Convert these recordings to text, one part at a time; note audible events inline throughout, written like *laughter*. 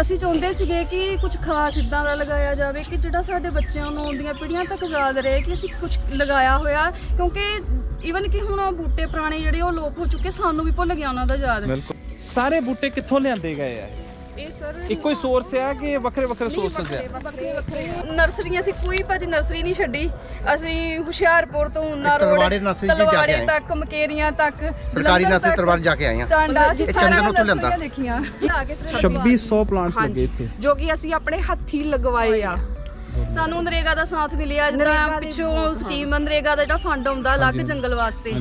ਅਸੀਂ ਚਾਹੁੰਦੇ ਸੀਗੇ ਕਿ ਕੁਝ ਖਾਸ ਇਦਾਂ ਦਾ ਲਗਾਇਆ ਜਾਵੇ ਕਿ ਜਿਹੜਾ ਸਾਡੇ ਬੱਚਿਆਂ ਨੂੰ ਆਉਂਦੀਆਂ ਪੀੜ੍ਹੀਆਂ ਤੱਕ ਯਾਦ ਰਹੇ ਕਿ ਅਸੀਂ ਕੁਝ ਲਗਾਇਆ ਹੋਇਆ, ਕਿਉਂਕਿ ਈਵਨ ਕਿ ਹੁਣ ਉਹ ਬੂਟੇ ਪੁਰਾਣੇ ਜਿਹੜੇ ਉਹ ਲੋਪ ਹੋ ਚੁੱਕੇ, ਸਾਨੂੰ ਵੀ ਭੁੱਲ ਗਿਆ ਉਹਨਾਂ ਦਾ ਯਾਦ। ਬਿਲਕੁਲ। ਸਾਰੇ ਬੂਟੇ ਕਿੱਥੋਂ ਲਿਆਂਦੇ ਗਏ ਆ ਇਹ ਸਰ ਇੱਕੋ ਹੀ ਸੋਰਸ ਆ ਕਿ ਵੱਖਰੇ ਵੱਖਰੇ ਸੋਰਸਸ ਵੱਖਰੇ ਵੱਖਰੇ ਨਰਸਰੀਆਂ ਅਸੀਂ ਕੋਈ ਭਾਜੀ ਨਰਸਰੀ ਨਹੀਂ ਛੱਡੀ। ਅਸੀਂ ਹੁਸ਼ਿਆਰਪੁਰ ਤੋਂ ਉਨਾ ਰੋਡ ਤਲਵਾੜੇ ਨਰਸਰੀ 'ਚ ਜਾ ਕੇ ਤਲਵਾੜੇ ਆਏ। ਤੱਕ ਮਕੇਰੀਆਂ ਤੱਕ ਸਰਕਾਰੀ ਜਲੰਧਰ ਨਰਸਰੀ ਤੱਕ, ਤਲਵਾੜੇ ਜਾ ਕੇ ਆਏ ਹਾਂ। ਟਾਂਡਾ ਅਸੀਂ ਇਹ ਸਾਰਾ ਚੰਦਨ ਉੱਥੋਂ ਲਿਆਂਦਾ। ਨਰਸਰੀਆਂ ਦੇਖੀਆਂ। ਜੀ ਆ ਕੇ ਫਿਰ 2600 ਪਲਾਂਟਸ ਲੱਗੇ ਇੱਥੇ। ਜੋ ਕਿ ਅਸੀਂ ਆਪਣੇ ਹੱਥੀ ਲਗਵਾਏ ਆ। ਸਾਨੂੰ ਨਰੇਗਾ ਦਾ ਸਾਥ ਮਿਲਿਆ ਜਿੱਦਾਂ ਪਿੱਛੋਂ ਸਕੀਮ ਨਰੇਗਾ ਦਾ ਜਿਹੜਾ ਫੰਡ ਆਉਂਦਾ ਅਲੱਗ ਜੰਗਲ ਵਾਸਤੇ।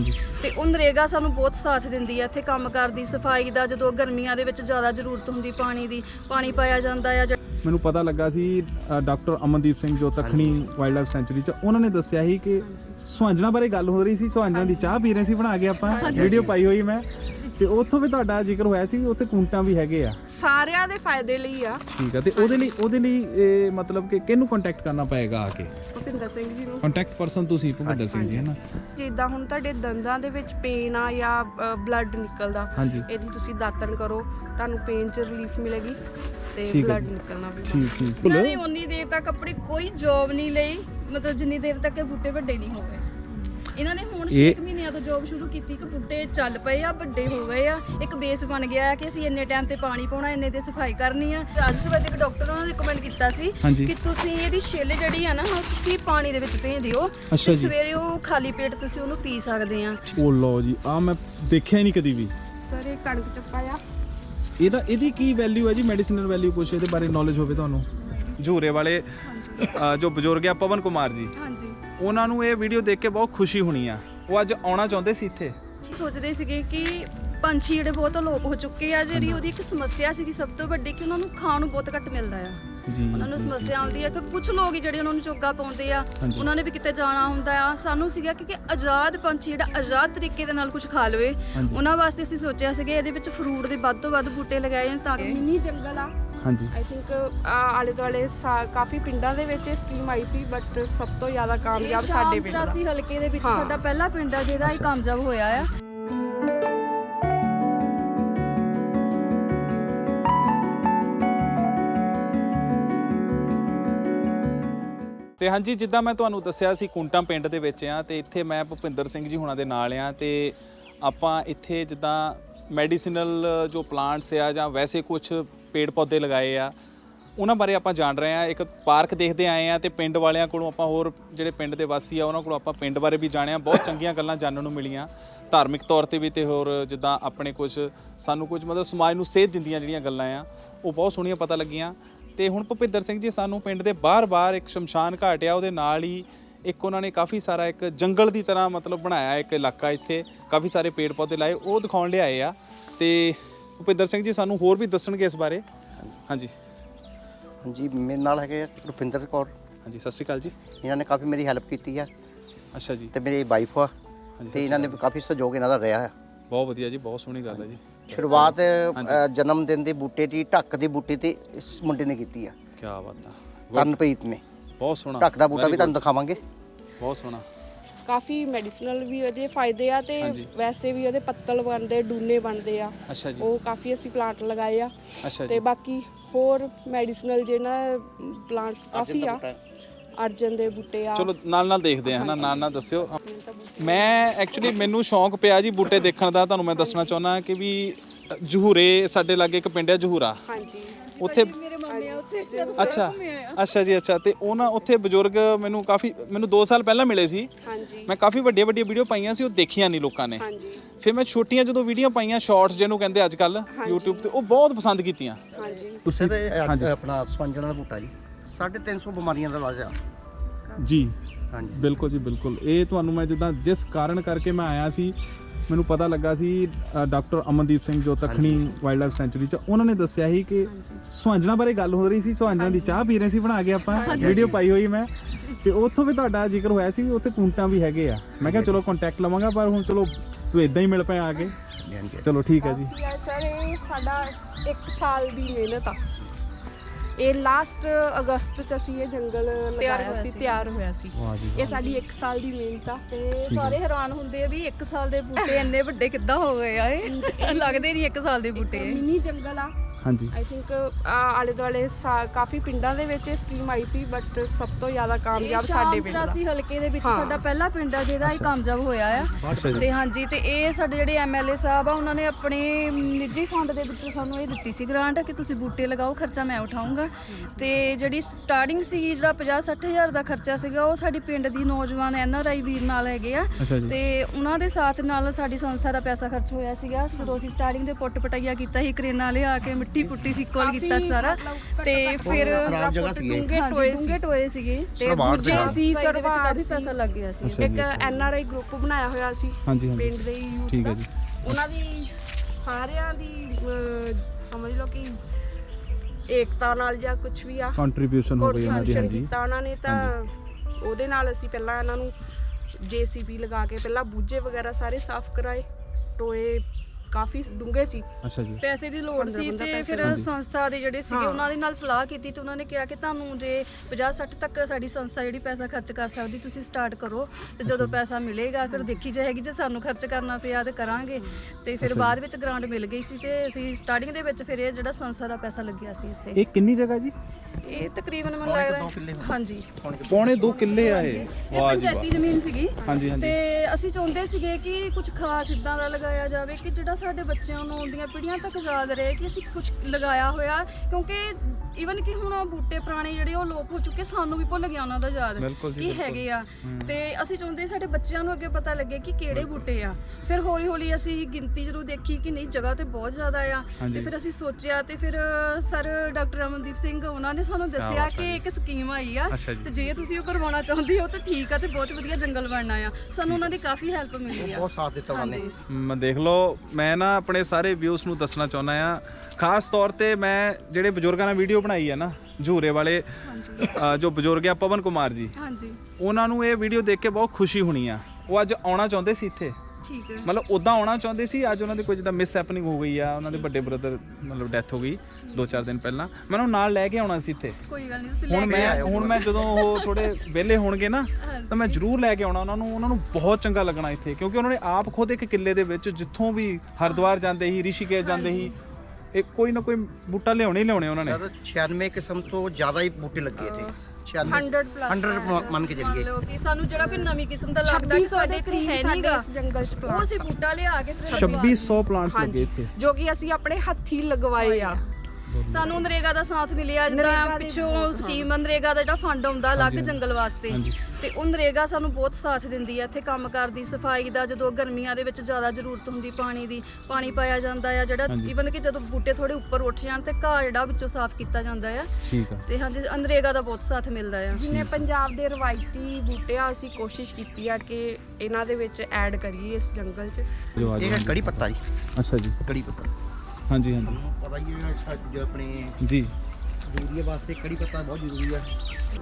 ਤੇ ਉਹ ਨਰੇਗਾ ਸਾਨੂੰ ਬਹੁਤ ਸਾਥ ਦਿੰਦੀ ਹੈ ਇੱਥੇ ਕੰਮ ਕਰਦੀ ਸਫ਼ਾਈ ਦਾ ਜਦੋਂ ਗਰਮੀਆਂ ਦੇ ਵਿੱਚ ਜ਼ਿਆਦਾ ਜ਼ਰੂਰਤ ਹੁੰਦੀ ਪਾਣੀ ਦੀ ਪਾਣੀ ਪਾਇਆ ਜਾਂਦਾ ਆ ਮੈਨੂੰ ਪਤਾ ਲੱਗਾ ਸੀ ਡਾਕਟਰ ਅਮਨਦੀਪ ਸਿੰਘ ਜੋ ਤਖਣੀ ਵਾਈਲਡ ਲਾਈਫ ਸੈਂਚੁਰੀ ਚ ਉਹਨਾਂ ਨੇ ਦੱਸਿਆ ਸੀ ਕਿ ਸੁਹਾਂਜਣਾ ਬਾਰੇ ਗੱਲ ਹੋ ਰਹੀ ਸੀ ਸੁਹਾਂਜਣਾ ਦੀ ਚਾਹ ਪੀ ਰਹੇ ਸੀ ਬਣਾ ਕੇ ਆਪਾਂ। ਵੀਡੀਓ ਪਾਈ ਹੋਈ ਮੈਂ। ਤੇ ਉੱਥੋਂ ਵੀ ਤੁਹਾਡਾ ਜ਼ਿਕਰ ਹੋਇਆ ਸੀ ਵੀ ਉੱਥੇ ਕੁੰਟਾਂ ਵੀ ਹੈਗੇ ਆ। ਸਾਰਿਆਂ ਦੇ ਫਾਇਦੇ ਲਈ ਆ। ਠੀਕ ਆ ਤੇ ਉਹਦੇ ਲਈ ਉਹਦੇ ਲਈ ਇਹ ਮਤਲਬ ਕਿ ਕਿਹਨੂੰ ਕੰਟੈਕਟ ਕਰਨਾ ਪਏਗਾ ਆ ਕੇ? ਭੁਪਿੰਦਰ ਸਿੰਘ ਜੀ ਨੂੰ। ਕੰਟੈਕਟ ਪਰਸਨ ਤੁਸੀਂ ਭੁਪਿੰਦਰ ਸਿੰਘ ਜੀ ਹੈ ਨਾ ਜਿੱਦਾਂ ਹੁਣ ਤੁਹਾਡੇ ਦੰਦਾਂ ਦੇ ਵਿੱਚ ਪੇਨ ਆ ਜਾਂ ਬਲੱਡ ਨਿਕਲਦਾ ਹਾਂਜੀ। ਇਹਦੀ ਤੁਸੀਂ ਦਾਤਣ ਕਰੋ ਤੁਹਾਨੂੰ ਪੇਨ ਚ ਰਿਲੀਫ ਮਿਲੇਗੀ ਤੇ ਠੀਕ ਹੈ ਬਲੱਡ ਜੀ। ਨਿਕਲਣਾ ਵੀ। ਠੀਕ ਠੀਕ। ਇਹਨਾਂ ਨੇ ਉਨੀ ਦੇਰ ਤੱਕ ਆਪਣੀ ਕੋਈ ਜੌਬ ਨਹੀਂ ਲਈ ਮਤਲਬ ਜਿੰਨੀ ਦੇਰ ਤੱਕ ਇਹ ਬੂਟੇ ਵੱਡੇ ਨਹੀਂ ਹੋਵੇ। ਇਹਨਾਂ ਨੇ ਹੁਣ 6 ਇਹ- ਮਹੀਨਿਆਂ ਤੋਂ ਜੌਬ ਸ਼ੁਰੂ ਕੀਤੀ ਕਿ ਬੂਟੇ ਚੱਲ ਪਏ ਆ ਵੱਡੇ ਹੋ ਗਏ ਆ ਇੱਕ ਬੇਸ ਬਣ ਗਿਆ ਹੈ ਕਿ ਅਸੀਂ ਇੰਨੇ ਟਾਈਮ ਤੇ ਪਾਣੀ ਪਾਉਣਾ ਇੰਨੇ ਤੇ ਸਫ਼ਾਈ ਕਰਨੀ ਆ। ਆਯੁਰਵੈਦਿਕ ਡਾਕਟਰ ਉਹਨਾਂ ਨੇ ਰეკਮੈਂਡ ਕੀਤਾ ਸੀ ਹਾਂਜੀ। ਕਿ ਤੁਸੀਂ ਇਹਦੀ ਛਿੱਲ ਜਿਹੜੀ ਆ ਨਾ ਉਹ ਤੁਸੀਂ ਪਾਣੀ ਦੇ ਵਿੱਚ ਭੇਜ ਦਿਓ ਅੱਛਾ ਤੇ ਜੀ। ਸਵੇਰੇ ਉਹ ਖਾਲੀ ਪੇਟ ਤੁਸੀਂ ਉਹਨੂੰ ਪੀ ਸਕਦੇ ਆ। ਉਹ ਲਓ ਜੀ ਆ ਮੈਂ ਦੇਖਿਆ ਹੀ ਨਹੀਂ ਕਦੀ ਵੀ। ਸਰ ਇਹ ਕਣਕ ਚੱਪਾ ਆ। ਇਹਦਾ ਇਹਦੀ ਕੀ ਵੈਲਿਊ ਹੈ ਜੀ ਮੈਡੀਸਿਨਲ ਵੈਲਿਊ ਕੁਛ ਇਹਦੇ ਬਾਰੇ ਨੌਲੇਜ ਹੋਵੇ ਤੁਹਾਨੂੰ? ਝੂਰੇ ਵਾਲੇ ਅ, ਜੋ ਬਜ਼ੁਰਗ ਆ ਪਵਨ ਕੁਮਾਰ ਜੀ। ਹਾਂਜੀ। ਉਹਨਾਂ ਨੂੰ ਇਹ ਵੀਡੀਓ ਦੇਖ ਕੇ ਬਹੁਤ ਖੁਸ਼ੀ ਹੋਣੀ ਆ। ਉਹ ਅੱਜ ਆਉਣਾ ਚਾਹੁੰਦੇ ਸੀ ਇੱਥੇ। ਸੋਚਦੇ ਸੀਗੇ ਕਿ ਪੰਛੀ ਜਿਹੜੇ ਬਹੁਤ ਅਲੋਪ ਹੋ ਚੁੱਕੇ ਆ ਜਿਹੜੀ ਉਹਦੀ ਇੱਕ ਸਮੱਸਿਆ ਸੀਗੀ ਸਭ ਤੋਂ ਵੱਡੀ ਕਿ ਉਹਨਾਂ ਨੂੰ ਖਾਣ ਨੂੰ ਬਹੁਤ ਘੱਟ ਮਿਲਦਾ ਆ। ਜੀ ਉਹਨਾਂ ਨੂੰ ਸਮੱਸਿਆ ਆਉਂਦੀ ਹੈ ਕਿ ਕੁਝ ਲੋਕ ਹੀ ਜਿਹੜੇ ਉਹਨਾਂ ਨੂੰ ਚੋਗਾ ਪਾਉਂਦੇ ਆ ਹਾਂਜੀ। ਉਹਨਾਂ ਨੇ ਵੀ ਕਿਤੇ ਜਾਣਾ ਹੁੰਦਾ ਆ। ਸਾਨੂੰ ਸੀਗਾ ਕਿ ਕਿ ਆਜ਼ਾਦ ਪੰਛੀ ਜਿਹੜਾ ਆਜ਼ਾਦ ਤਰੀਕੇ ਦੇ ਨਾਲ ਕੁਝ ਖਾ ਲਵੇ। ਹਾਂਜੀ। ਉਹਨਾਂ ਵਾਸਤੇ ਅਸੀਂ ਸੋਚਿਆ ਸੀਗਾ ਇਹਦੇ ਵਿੱਚ ਫਰੂਟ ਦੇ ਵੱਧ ਤੋਂ ਵੱਧ ਬੂਟੇ ਲਗਾਏ ਜਾਣ ਤਾਂ ਕਿ ਮਿਨੀ ਜੰਗਲ ਆ। ਹਾਂਜੀ। ਆਈ ਥਿੰਕ ਆਲੇ ਦੁਆਲੇ ਸਾ- ਕਾਫੀ ਪਿੰਡਾਂ ਦੇ ਵਿੱਚ ਇਹ ਸਕੀਮ ਆਈ ਸੀ ਬਟ ਸਭ ਤੋਂ ਜ਼ਿਆਦਾ ਕਾਮਯਾਬ ਸਾਡੇ ਪਿੰਡ ਦਾ। 84 ਹਲਕੇ ਦੇ ਵਿੱਚ ਹਾਂ। ਸਾਡਾ ਪਹਿਲਾ ਪਿੰਡ ਆ ਜਿਹਦਾ ਇਹ ਕਾਮਯਾਬ ਹੋਇਆ ਆ। ਤੇ ਹਾਂਜੀ ਜਿੱਦਾਂ ਮੈਂ ਤੁਹਾਨੂੰ ਦੱਸਿਆ ਸੀ ਕੁੰਟਾਂ ਪਿੰਡ ਦੇ ਵਿੱਚ ਆ ਤੇ ਇੱਥੇ ਮੈਂ ਭੁਪਿੰਦਰ ਸਿੰਘ ਜੀ ਹੁਣਾਂ ਦੇ ਨਾਲ ਆ ਤੇ ਆਪਾਂ ਇੱਥੇ ਜਿੱਦਾਂ ਮੈਡੀਸਿਨਲ ਜੋ ਪਲਾਂਟਸ ਆ ਜਾਂ ਵੈਸੇ ਕੁਝ ਪੇੜ ਪੌਦੇ ਲਗਾਏ ਆ। ਉਹਨਾਂ ਬਾਰੇ ਆਪਾਂ ਜਾਣ ਰਹੇ ਆ ਇੱਕ ਪਾਰਕ ਦੇਖਦੇ ਆਏ ਆ ਤੇ ਪਿੰਡ ਵਾਲਿਆਂ ਕੋਲੋਂ ਆਪਾਂ ਹੋਰ ਜਿਹੜੇ ਪਿੰਡ ਦੇ ਵਾਸੀ ਆ, ਉਹਨਾਂ ਕੋਲੋਂ ਆਪਾਂ ਪਿੰਡ ਬਾਰੇ ਵੀ ਜਾਣਿਆ। ਬਹੁਤ ਚੰਗੀਆਂ ਗੱਲਾਂ ਜਾਣਨ ਨੂੰ ਮਿਲੀਆਂ। ਧਾਰਮਿਕ ਤੌਰ ਤੇ ਵੀ ਤੇ ਹੋਰ ਜਿੱਦਾਂ ਆਪਣੇ ਕੁਝ ਸਾਨੂੰ ਕੁਝ ਮਤਲਬ ਸਮਾਜ ਨੂੰ ਸੇਧ ਦਿੰਦੀਆਂ ਜਿਹੜੀਆਂ ਗੱਲਾਂ ਆ, ਉਹ ਬਹੁਤ ਸੋਹਣੀਆਂ ਪਤਾ ਲੱਗੀਆਂ। ਤੇ ਹੁਣ ਭੁਪਿੰਦਰ ਸਿੰਘ ਜੀ ਸਾਨੂੰ ਪਿੰਡ ਦੇ ਬਾਹਰ-ਬਾਹਰ ਇੱਕ ਸ਼ਮਸ਼ਾਨ ਘਾਟ ਆ, ਉਹਦੇ ਨਾਲ ਹੀ ਇੱਕ ਉਹਨਾਂ ਨੇ ਕਾਫੀ ਸਾਰਾ ਇੱਕ ਜੰਗਲ ਦੀ ਤਰ੍ਹਾਂ ਮਤਲਬ ਬਣਾਇਆ ਇੱਕ ਇਲਾਕਾ ਇੱਥੇ। ਕਾਫੀ ਸਾਰੇ ਪੇੜ ਪੌਦੇ ਲਾਏ, ਉਹ ਦਿਖਾਉਣ ਲਈ ਆਏ ਆ। ਤੇ ਭੁਪਿੰਦਰ ਸਿੰਘ ਜੀ ਸਾਨੂੰ ਹੋਰ ਵੀ ਦੱਸਣਗੇ ਇਸ ਬਾਰੇ। ਹਾਂਜੀ। ਹਾਂਜੀ ਮੇਰੇ ਨਾਲ ਹੈਗੇ ਰੁਪਿੰਦਰ ਕੌਰ। ਹਾਂਜੀ ਸਤਿ ਸ਼੍ਰੀ ਅਕਾਲ ਜੀ। ਇਹਨਾਂ ਨੇ ਕਾਫੀ ਮੇਰੀ ਹੈਲਪ ਕੀਤੀ ਹੈ ਅੱਛਾ ਜੀ। ਤੇ ਮੇਰੀ ਵਾਈਫ ਆ। ਤੇ ਇਹਨਾਂ ਨੇ ਕਾਫੀ ਸਹਿਯੋਗ ਇਹਨਾਂ ਦਾ ਰਿਹਾ ਹੈ ਬਹੁਤ ਵਧੀਆ ਜੀ ਬਹੁਤ ਸੋਹਣੀ ਗੱਲ ਹੈ ਜੀ। ਸ਼ੁਰੂਆਤ ਜਨਮ ਦਿਨ ਦੇ ਬੂਟੇ ਦੀ ਢੱਕ ਦੀ ਬੂਟੇ ਤੇ ਇਸ ਮੁੰਡੇ ਨੇ ਕੀਤੀ ਆ। ਕੀ ਬਾਤ ਆ। ਤਨਪ੍ਰੀਤ ਨੇ। ਬਹੁਤ ਸੋਹਣਾ। ਢੱਕ ਦਾ ਬੂਟਾ ਵੀ ਤੁਹਾਨੂੰ ਦਿਖਾਵਾਂਗੇ। ਬਹੁਤ ਸੋਹਣਾ। ਕਾਫੀ ਮੈਡੀਸਿਨਲ ਵੀ ਉਹਦੇ ਫਾਇਦੇ ਆ ਤੇ ਹਾਂਜੀ। ਵੈਸੇ ਵੀ ਉਹਦੇ ਪੱਤਲ ਬਣਦੇ ਡੂਨੇ ਬਣਦੇ ਆ। ਅੱਛਾ ਜੀ। ਉਹ ਕਾਫੀ ਅਸੀਂ ਪਲਾਂਟ ਲਗਾਏ ਆ। ਅੱਛਾ ਤੇ ਜੀ ਬਾਕੀ ਹੋਰ ਮੈਡੀਸਿਨਲ ਜਿਹੜਾ ਪਲਾਂਟਸ ਕਾਫੀ ਆ। ਅਰਜਨ ਦੇ ਬੂਟੇ ਆ। ਚਲੋ ਨਾਲ ਨਾਲ ਦੇਖਦੇ ਆ ਹਨਾ? ਨਾਲ ਨਾਲ ਦੱਸਿਓ। ਮੈਂ ਐਕਚੁਅਲੀ ਮੈਨੂੰ ਸ਼ੌਂਕ ਪਿਆ ਜੀ ਬੂਟੇ ਦੇਖਣ ਦਾ। ਤੁਹਾਨੂੰ ਮੈਂ ਦੱਸਣਾ ਚਾਹੁੰਦਾ ਕਿ ਵੀ ਅ, ਜਹੂਰੇ ਸਾਡੇ ਲਾਗੇ ਇੱਕ ਪਿੰਡ ਹੈ ਜਹੂਰਾ। ਹਾਂਜੀ। ਉੱਥੇ ਮੇਰੇ ਮਾਮੇ ਆ ਉੱਥੇ ਅੱਛਾ। ਅੱਛਾ ਜੀ ਅੱਛਾ। ਤੇ ਉਹਨਾਂ ਉੱਥੇ ਬਜ਼ੁਰਗ ਮੈਨੂੰ ਕਾਫੀ ਮੈਨੂੰ 2 ਸਾਲ ਪਹਿਲਾਂ ਮਿਲੇ ਸੀ। ਹਾਂਜੀ। ਮੈਂ ਕਾਫੀ ਵੱਡੀਆਂ ਵੱਡੀਆਂ ਵੀਡੀਓ ਪਾਈਆਂ ਸੀ ਉਹ ਦੇਖੀਆਂ ਨਹੀਂ ਲੋਕਾਂ ਨੇ। ਹਾਂਜੀ। ਫਿਰ ਮੈਂ ਛੋਟੀਆਂ ਜਦੋਂ ਵੀਡੀਓ ਪਾਈਆਂ ਸ਼ਾਰਟਸ ਜਿਹਨੂੰ ਕਹਿੰਦੇ ਅੱਜ ਕੱਲ YouTube ਤੇ ਉਹ ਬਹੁਤ ਪਸੰਦ ਕੀਤੀਆਂ। ਹਾਂਜੀ। ਤੁਸੀਂ ਆਪਣਾ ਸਪੰਜਣਾ ਦਾ ਬੂਟਾ ਜੀ 350 ਬਿਮਾਰੀਆਂ ਦਾ ਇਲਾਜ ਆ। ਜੀ। ਹਾਂਜੀ। ਬਿਲਕੁਲ ਜੀ ਬਿਲਕੁਲ। ਇਹ ਤੁਹਾਨੂੰ ਮੈਂ ਜਿੱਦਾਂ ਜਿਸ ਕਾਰਨ ਕਰਕੇ ਮੈਂ ਆਇਆ ਸੀ ਮੈਨੂੰ ਪਤਾ ਲੱਗਾ ਸੀ ਡਾਕਟਰ ਅਮਨਦੀਪ ਸਿੰਘ ਜੋ ਤਖਣੀ ਵਾਈਲਡ ਲਾਈਫ ਸੈਂਚੁਰੀ ਚ ਉਹਨਾਂ ਨੇ ਦੱਸਿਆ ਸੀ ਕਿ ਸੁਹਾਂਜਣਾ ਬਾਰੇ ਗੱਲ ਹੋ ਰਹੀ ਸੀ ਸੁਹਾਂਜਣਾ ਦੀ ਚਾਹ ਪੀ ਰਹੇ ਸੀ ਬਣਾ ਕੇ ਆਪਾਂ ਵੀਡੀਓ ਪਾਈ ਹੋਈ ਮੈਂ। ਤੇ ਉੱਥੋਂ ਵੀ ਤੁਹਾਡਾ ਜ਼ਿਕਰ ਹੋਇਆ ਸੀ ਵੀ ਉੱਥੇ ਕੁੰਟਾਂ ਵੀ ਹੈਗੇ ਆ। ਮੈਂ ਕਿਹਾ ਚਲੋ ਕੰਟੈਕਟ ਲਵਾਂਗਾ ਪਰ ਹੁਣ ਚਲੋ ਤੂੰ ਇਦਾਂ ਹੀ ਮਿਲ ਪਏ ਆ ਕੇ। ਚਲੋ ਠੀਕ ਹੈ ਜੀ। ਸਰ ਇਹ ਸਾਡਾ 1 ਸਾਲ ਦੀ ਮਿਹਨਤ ਆ। ਇਹ ਲਾਸਟ ਅਗਸਤ ਚ ਅਸੀਂ ਇਹ ਜੰਗਲ ਲਗਾਇਆ ਹੋਇਆ ਸੀ ਸੀ। ਤਿਆਰ ਹੋਇਆ ਸੀ। ਵਾਹ ਜੀ ਇਹ ਸਾਡੀ 1 ਸਾਲ ਦੀ ਮਿਹਨਤ ਆ। ਤੇ ਸਾਰੇ ਹੈਰਾਨ ਹੁੰਦੇ ਆ ਵੀ 1 ਸਾਲ ਦੇ ਬੂਟੇ ਇੰਨੇ ਵੱਡੇ ਕਿੱਦਾਂ ਹੋ ਗਏ ਆ ਇਹ? ਲੱਗਦੇ ਨਹੀਂ 1 ਸਾਲ ਦੇ ਬੂਟੇ। ਮਿਨੀ ਜੰਗਲ ਆ। ਹਾਂਜੀ। ਆਈ ਥਿੰਕ ਆਲੇ ਦੁਆਲੇ ਸਾ- ਕਾਫੀ ਪਿੰਡਾਂ ਦੇ ਵਿੱਚ ਇਹ ਸਕੀਮ ਆਈ ਸੀ ਬਟ ਸਭ ਤੋਂ ਜ਼ਿਆਦਾ ਕਾਮਯਾਬ ਸਾਡੇ ਪਿੰਡ ਦਾ। 84 ਹਲਕੇ ਦੇ ਵਿੱਚ ਹਾਂ। ਸਾਡਾ ਪਹਿਲਾ ਪਿੰਡ ਆ ਜਿਹਦਾ ਇਹ ਕਾਮਯਾਬ ਹੋਇਆ ਆ। ਅੱਛਾ ਜੀ। ਤੇ ਹਾਂਜੀ ਤੇ ਇਹ ਸਾਡੇ ਜਿਹੜੇ ਐਮਐਲਏ ਸਾਹਿਬ ਆ ਉਹਨਾਂ ਨੇ ਆਪਣੇ ਨਿੱਜੀ ਫੰਡ ਦੇ ਵਿੱਚੋਂ ਸਾਨੂੰ ਇਹ ਦਿੱਤੀ ਸੀ ਗ੍ਰਾਂਟ ਕਿ ਤੁਸੀਂ ਬੂਟੇ ਲਗਾਓ ਖਰਚਾ ਮੈਂ ਉਠਾਉਂਗਾ। ਤੇ ਜਿਹੜੀ ਸਟਾਰਟਿੰਗ ਸੀ ਜਿਹੜਾ 50 60000 ਦਾ ਖਰਚਾ ਸੀਗਾ ਉਹ ਸਾਡੀ ਪਿੰਡ ਦੀ ਨੌਜਵਾਨ ਐਨਆਰਆਈ ਵੀਰ ਨਾਲ ਹੈਗੇ ਆ। ਅੱਛਾ ਜੀ। ਤੇ ਉਹਨਾਂ ਦੇ ਸਾਥ ਨਾਲ ਸਾਡੀ ਸੰਸਥਾ ਦਾ ਪੈਸਾ ਖਰਚ ਹੋਇਆ ਸੀਗਾ। ਜਦੋਂ ਅਸੀਂ ਸਟਾਰਟਿੰਗ ਦੇ ਪੁੱਟ ਪਟਾਈਆ ਕੀਤਾ ਸੀ ਕਰੇਨਾ ਲਿਆ ਕੇ ਮਿੱਟੀ ਪੁੱਟੀ ਸੀ ਕੋਲ ਕੀਤਾ ਸਾਰਾ। ਤੇ ਫਿਰ ਖਰਾਬ ਜਗ੍ਹਾ ਸੀਗੀ। ਡੂੰਘੇ ਹਾਂਜੀ, ਟੋਏ ਸੀਗੇ। ਤੇ ਦੂਜੇ। ਸੀ ਦੇ ਵਿੱਚ ਕਾਫੀ ਸੀ। ਪੈਸਾ ਲੱਗ ਗਿਆ ਸੀ। ਅੱਛਾ ਇੱਕ ਅੱਛਾ। ਐਨ ਆਰ ਆਈ ਗਰੁੱਪ ਬਣਾਇਆ ਹੋਇਆ ਸੀ ਹਾਂਜੀ ਹਾਂਜੀ। ਪਿੰਡ ਦੇ ਯੂਥ ਠੀਕ ਹੈ ਦਾ। ਜੀ। ਉਹਨਾਂ ਦੀ ਸਾਰਿਆਂ ਦੀ ਅਹ, ਸਮਝ ਲਓ ਕਿ ਏਕਤਾ ਨਾਲ ਜਾਂ ਕੁਝ ਵੀ ਆ। ਕੰਟਰੀਬਿਊਸ਼ਨ ਹੋ ਗਈ ਉਹਨਾਂ ਦੀ contribution ਹਾਂਜੀ ਕੀਤਾ ਉਹਨਾਂ ਨੇ ਤਾਂ ਉਹਦੇ ਨਾਲ ਅਸੀਂ ਪਹਿਲਾਂ ਇਹਨਾਂ ਨੂੰ ਜੀਸੀਬੀ ਲਗਾ ਕੇ ਪਹਿਲਾਂ ਬੂਝੇ ਵਗੈਰਾ ਸਾਰੇ ਸਾਫ਼ ਕਰਾਏ ਟੋਏ ਕਾਫੀ ਡੂੰਘੇ ਸੀ। ਅੱਛਾ ਜੀ। ਪੈਸੇ ਦੀ ਲੋੜ ਸੀ ਤੇ ਫਿਰ। ਸੰਸਥਾ ਦੇ ਜਿਹੜੇ ਸੀਗੇ। ਉਹਨਾਂ ਦੇ ਨਾਲ ਸਲਾਹ ਕੀਤੀ ਤੇ ਉਹਨਾਂ ਨੇ ਕਿਹਾ ਕਿ ਤੁਹਾਨੂੰ ਜੇ 50 60 ਤੱਕ ਸਾਡੀ ਸੰਸਥਾ ਜਿਹੜੀ ਪੈਸਾ ਖਰਚ ਕਰ ਸਕਦੀ ਤੁਸੀਂ ਸਟਾਰਟ ਕਰੋ ਤੇ ਜਦੋਂ ਪੈਸਾ ਮਿਲੇਗਾ ਫਿਰ ਦੇਖੀ ਜਾਏਗੀ ਜੇ ਸਾਨੂੰ ਖਰਚ ਕਰਨਾ ਪਿਆ ਤੇ ਕਰਾਂਗੇ। ਤੇ ਫਿਰ। ਬਾਅਦ ਵਿੱਚ ਗ੍ਰਾਂਟ ਮਿਲ ਗਈ ਸੀ ਤੇ ਅਸੀਂ ਸਟਾਰਟਿੰਗ ਦੇ ਵਿੱਚ ਫਿਰ ਇਹ ਜਿਹੜਾ ਸੰਸਥਾ ਦਾ ਪੈਸਾ ਲੱਗਿਆ ਸੀ ਇੱਥੇ। ਇਹ ਕਿੰਨੀ ਜਗ੍ਹਾ ਜੀ? ਇਹ ਤਕਰੀਬਨ ਮੈਨੂੰ ਲੱਗਦਾ। ਹਾਂਜੀ। ਪੌਣੇ 2 ਕਿੱਲੇ ਆ ਇਹ। ਇਹ ਵਾਹ ਜੀ ਪੰਚਾਇਤੀ ਜ਼ਮੀਨ ਸੀਗੀ। ਵਾਹ ਹਾਂਜੀ ਹਾਂਜੀ। ਤੇ ਅਸੀਂ ਚਾਹੁੰਦੇ ਸੀਗੇ ਕਿ ਕੁਝ ਖਾਸ ਇਦਾਂ ਦਾ ਲਗਾਇਆ ਜਾਵੇ ਕਿ ਜਿਹੜਾ ਸਾਡੇ ਬੱਚਿਆਂ ਨੂੰ ਆਉਂਦੀਆਂ ਪੀੜ੍ਹੀਆਂ ਤੱਕ ਯਾਦ ਰਹੇ ਕਿ ਅਸੀਂ ਕੁਝ ਲਗਾਇਆ ਹੋਇਆ ਕਿਉਂਕਿ ਈਵਨ ਕਿ ਹੁਣ ਉਹ ਬੂਟੇ ਪੁਰਾਣੇ ਜਿਹੜੇ ਉਹ ਲੋਪ ਹੋ ਚੁੱਕੇ ਸਾਨੂੰ ਵੀ ਭੁੱਲ ਗਿਆ ਉਹਨਾਂ ਦਾ ਯਾਦ ਬਿਲਕੁਲ ਜੀ, ਕੀ ਬਿਲਕੁਲ। ਹੈਗੇ ਆ। ਤੇ ਅਸੀਂ ਚਾਹੁੰਦੇ ਸਾਡੇ ਬੱਚਿਆਂ ਨੂੰ ਅੱਗੇ ਪਤਾ ਲੱਗੇ ਕਿ ਕਿਹੜੇ ਬੂਟੇ ਆ। ਫਿਰ ਹੌਲੀ ਹੌਲੀ ਅਸੀਂ ਗਿਣਤੀ ਜ਼ਰੂਰ ਦੇਖੀ ਕਿ ਨਹੀਂ ਜਗ੍ਹਾ ਤੇ ਬਹੁਤ ਜ਼ਿਆਦਾ ਆ। ਹਾਂਜੀ। ਤੇ ਫਿਰ ਅਸੀਂ ਸੋਚਿਆ ਤੇ ਫਿਰ ਸਰ ਡਾਕਟਰ ਅਮਨਦੀਪ ਸਿੰਘ ਉਹਨਾਂ ਨੇ ਸਾਨੂੰ ਦੱਸਿਆ ਬਾਤ ਹੈ ਕਿ ਜੀ। ਇੱਕ ਸਕੀਮ ਆਈ ਆ। ਅੱਛਾ ਜੀ। ਤੇ ਜੇ ਤੁਸੀਂ ਉਹ ਕਰਵਾਉਣਾ ਚਾਹੁੰਦੇ ਹੋ ਤਾਂ ਠੀਕ ਆ ਤੇ ਬਹੁਤ ਵਧੀਆ ਜੰਗਲ ਬਣਨਾ ਆ। ਸਾਨੂੰ ਉਹਨਾਂ ਦੀ ਕਾਫੀ ਹੈਲਪ ਮਿਲੀ ਆ। ਬਹੁਤ ਸਾਥ ਦਿੱਤਾ ਉਹਨਾਂ ਨੇ। ਹਾਂਜੀ। ਮੈਂ ਦੇਖ ਲਓ ਮੈਂ ਨਾ ਆਪਣੇ ਸਾਰੇ ਵਿਊਸ ਨੂੰ ਦੱਸਣਾ ਚਾਹੁੰਦਾ ਆ ਖਾਸ ਤੌਰ ਤੇ ਮੈਂ ਜਿਹੜੇ ਬਜ਼ੁਰਗਾਂ ਨਾਲ ਵੀਡੀਓ ਬਣਾਈ ਹੈ ਨਾ ਝੂਰੇ ਵਾਲੇ ਅ, ਜੋ ਬਜ਼ੁਰਗ ਆ ਪਵਨ ਕੁਮਾਰ ਜੀ ਹਾਂਜੀ। ਉਹਨਾਂ ਨੂੰ ਇਹ ਵੀਡੀਓ ਦੇਖ ਕੇ ਬਹੁਤ ਖੁਸ਼ੀ ਹੋਣੀ ਆ। ਉਹ ਅੱਜ ਆਉਣਾ ਚਾਹੁੰਦੇ ਸੀ ਇੱਥੇ। ਠੀਕ ਹੈ। ਮਤਲਬ ਉਦਾਂ ਆਉਣਾ ਚਾਹੁੰਦੇ ਸੀ ਅੱਜ ਉਹਨਾਂ ਦੇ ਕੋਈ ਜਿੱਦਾਂ ਮਿਸ ਹੈਪਨਿੰਗ ਹੋ ਗਈ ਆ ਉਹਨਾਂ ਦੇ ਵੱਡੇ ਬ੍ਰਦਰ ਮਤਲਬ ਡੈਥ ਹੋ ਗਈ 2-4 ਦਿਨ ਪਹਿਲਾਂ। ਮੈਂ ਉਹਨਾਂ ਨਾਲ ਲੈ ਕੇ ਆਉਣਾ ਸੀ ਇੱਥੇ। ਕੋਈ ਗੱਲ ਨਹੀਂ ਤੁਸੀਂ ਲੈ ਹੁਣ ਕੇ ਮੈਂ ਆਇਓ ਹੁਣ ਮੈਂ ਜਦੋਂ ਉਹ ਥੋੜੇ ਵਿਹਲੇ ਹੋਣਗੇ ਨਾ ਤਾਂ ਮੈਂ ਜ਼ਰੂਰ ਲੈ ਕੇ ਆਉਣਾ ਉਹਨਾਂ ਨੂੰ। ਉਹਨਾਂ ਨੂੰ ਬਹੁਤ ਚੰਗਾ ਲੱਗਣਾ ਇੱਥੇ ਕਿਉਂਕਿ ਉਹਨਾਂ ਨੇ ਆਪ ਖੁਦ ਇੱਕ ਕਿੱਲੇ ਦੇ ਵਿੱਚ ਜਿੱਥੋਂ ਵੀ ਹਰਿਦੁਆਰ ਜਾਂਦੇ ਸੀ ਰਿਸ਼ੀਕੇਸ਼ ਜਾਂਦੇ ਸੀ ਇੱਕ ਕੋਈ ਨਾ ਕੋਈ ਬੂਟਾ ਲਿਆਉਣੇ ਹੀ ਲਿਆਉਣੇ ਉਹਨਾਂ ਨੇ। ਸਰ 96 ਕਿਸਮ ਤੋਂ ਜ਼ਿਆਦਾ ਹੀ ਬੂਟੇ ਲੱਗੇ ਥੇ 96 100 plus 100 ਮੰਨ ਕੇ ਮੰਨ ਚੱਲੀਏ ਲਓ ਕਿ ਸਾਨੂੰ ਜਿਹੜਾ ਕੋਈ ਨਵੀਂ ਕਿਸਮ ਦਾ ਲੱਗਦਾ ਕਿ ਸਾਡੇ ਇੱਥੇ ਹੈ ਨਹੀਂਗਾ ਜੰਗਲ ਚ ਉਹ ਅਸੀਂ ਬੂਟਾ ਲਿਆ ਕੇ ਫਿਰ 2600 ਪਲਾਂਟਸ ਲੱਗੇ ਹਾਂਜੀ ਇੱਥੇ। ਜੋ ਕਿ ਅਸੀਂ ਆਪਣੇ ਹੱਥੀ ਲਗਵਾਏ ਆ। ਸਾਨੂੰ ਨਰੇਗਾ ਦਾ ਸਾਥ ਮਿਲਿਆ ਜਿੱਦਾਂ ਪਿੱਛੋਂ ਸਕੀਮ ਨਰੇਗਾ ਦਾ ਜਿਹੜਾ ਫੰਡ ਆਉਂਦਾ ਅਲੱਗ ਜੰਗਲ ਵਾਸਤੇ। ਤੇ ਉਹ ਨਰੇਗਾ ਸਾਨੂੰ ਬਹੁਤ ਸਾਥ ਦਿੰਦੀ ਹੈ ਇੱਥੇ ਕੰਮ ਕਰਦੀ ਸਫ਼ਾਈ ਦਾ ਜਦੋਂ ਗਰਮੀਆਂ ਦੇ ਵਿੱਚ ਜ਼ਿਆਦਾ ਜ਼ਰੂਰਤ ਹੁੰਦੀ ਪਾਣੀ ਦੀ ਪਾਣੀ ਪਾਇਆ ਜਾਂਦਾ ਆ ਜਿਹੜਾ। ਈਵਨ ਕਿ ਜਦੋਂ ਬੂਟੇ ਥੋੜੇ ਉੱਪਰ ਉੱਠ ਜਾਣ ਤੇ ਘਾਹ ਜਿਹੜਾ ਵਿੱਚੋਂ ਸਾਫ਼ ਕੀਤਾ ਜਾਂਦਾ ਆ। ਠੀਕ ਆ। ਤੇ ਹਾਂਜੀ ਨਰੇਗਾ ਦਾ ਬਹੁਤ ਸਾਥ ਮਿਲਦਾ ਆ। ਜਿਨੇ ਪੰਜਾਬ ਦੇ ਰਵਾਇਤੀ ਬੂਟੇ ਆ ਅਸੀਂ ਕੋਸ਼ਿਸ਼ ਕੀਤੀ ਆ ਕਿ ਇਹਨਾਂ ਦੇ ਵਿੱਚ ਐਡ ਕਰੀਏ ਇਸ ਜੰਗਲ 'ਚ। ਇਹ ਹੈ ਕੜੀ ਪੱਤਾ ਜੀ। ਅੱਛਾ ਜੀ। ਕੜੀ ਪੱਤਾ। ਹਾਂਜੀ ਹਾਂਜੀ। ਤੁਹਾਨੂੰ ਪਤਾ ਹੀ ਹੈ ਸਾ- ਜੋ ਆਪਣੇ ਜੀ। ਯੂਰੀਆ ਵਾਸਤੇ ਕੜੀ ਪੱਤਾ ਬਹੁਤ ਜ਼ਰੂਰੀ ਹੈ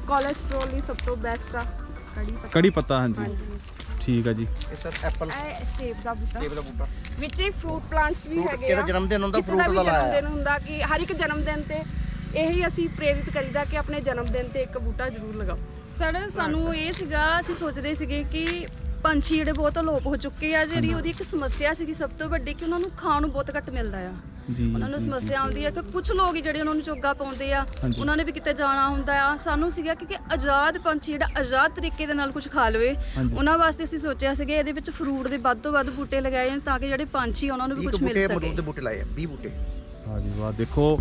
ਕੋਲੇਸਟ੍ਰੋਲ ਲਈ ਸਭ ਤੋਂ ਬੈਸਟ ਆ ਕੜੀ ਪੱਤਾ। ਕੜੀ ਪੱਤਾ ਹਾਂਜੀ। ਹਾਂਜੀ। ਠੀਕ ਆ ਜੀ। ਇਹ ਸਰ ਐਪਲ ਇਹ ਸੇਬ ਦਾ ਬੂਟਾ। ਸੇਬ ਦਾ ਬੂਟਾ। ਵਿੱਚ ਹੀ ਫਰੂਟ ਪਲਾਂਟਸ ਵੀ Fruit, ਹੈਗੇ ਕਿਹਦਾ ਆ। ਜਨਮ ਦਿਨ ਹੁੰਦਾ, ਕਿਸੇ fruit ਵੀ ਦਾ ਲਾਇਆ। ਜਨਮ ਦਿਨ ਹੁੰਦਾ ਕਿ ਹਰ ਇੱਕ ਜਨਮ ਦਿਨ ਤੇ ਇਹੀ ਅਸੀਂ ਪ੍ਰੇਰਿਤ ਕਰੀਦਾ ਕਿ ਆਪਣੇ ਜਨਮ ਦਿਨ ਤੇ ਇੱਕ ਬੂਟਾ ਜ਼ਰੂਰ ਲਗਾਓ। ਸਰ ਸਾਨੂੰ ਇਹ ਸੀਗਾ ਅਸੀਂ ਸੋਚਦੇ ਸੀਗੇ ਕਿ ਪੰਛੀ ਜਿਹੜੇ ਬਹੁਤ ਅਲੋਪ ਹੋ ਚੁੱਕੇ ਆ ਜਿਹੜੀ ਉਹਦੀ ਇੱਕ ਸਮੱਸਿਆ ਸੀਗੀ ਸਭ ਤੋਂ ਵੱਡੀ ਕਿ ਉਹਨਾਂ ਨੂੰ ਖਾਣ ਨੂੰ ਬਹੁਤ ਘੱਟ ਮਿਲਦਾ ਆ। ਉਹਨਾਂ ਨੂੰ ਸਮੱਸਿਆ ਆਉਂਦੀ ਹੈ ਕਿ ਕੁਝ ਲੋਕ ਹੀ ਜਿਹੜੇ ਉਹਨਾਂ ਨੂੰ ਚੋਗਾ ਪਾਉਂਦੇ ਆ। ਉਹਨਾਂ ਨੇ ਵੀ ਕਿਤੇ ਜਾਣਾ ਹੁੰਦਾ ਆ। ਸਾਨੂੰ ਸੀਗਾ ਕਿ ਕਿ ਆਜ਼ਾਦ ਪੰਛੀ ਜਿਹੜਾ ਆਜ਼ਾਦ ਤਰੀਕੇ ਦੇ ਨਾਲ ਕੁਝ ਖਾ ਲਵੇ। ਉਹਨਾਂ ਵਾਸਤੇ ਅਸੀਂ ਸੋਚਿਆ ਸੀਗਾ ਇਹਦੇ ਵਿੱਚ ਫਰੂਟ ਦੇ ਵੱਧ ਤੋਂ ਵੱਧ ਬੂਟੇ ਲਗਾਏ ਜਾਣ ਤਾਂ ਕਿ ਜਿਹੜੇ ਪੰਛੀ ਉਹਨਾਂ ਨੂੰ ਵੀ 20 ਕੁਝ ਮਿਲ ਬੂਟੇ ਸਕੇ। ਦੇ ਬੂਟੇ ਲਾਏ ਆ 20 ਬੂਟੇ। ਵਾਹ ਜੀ ਵਾਹ ਦੇਖੋ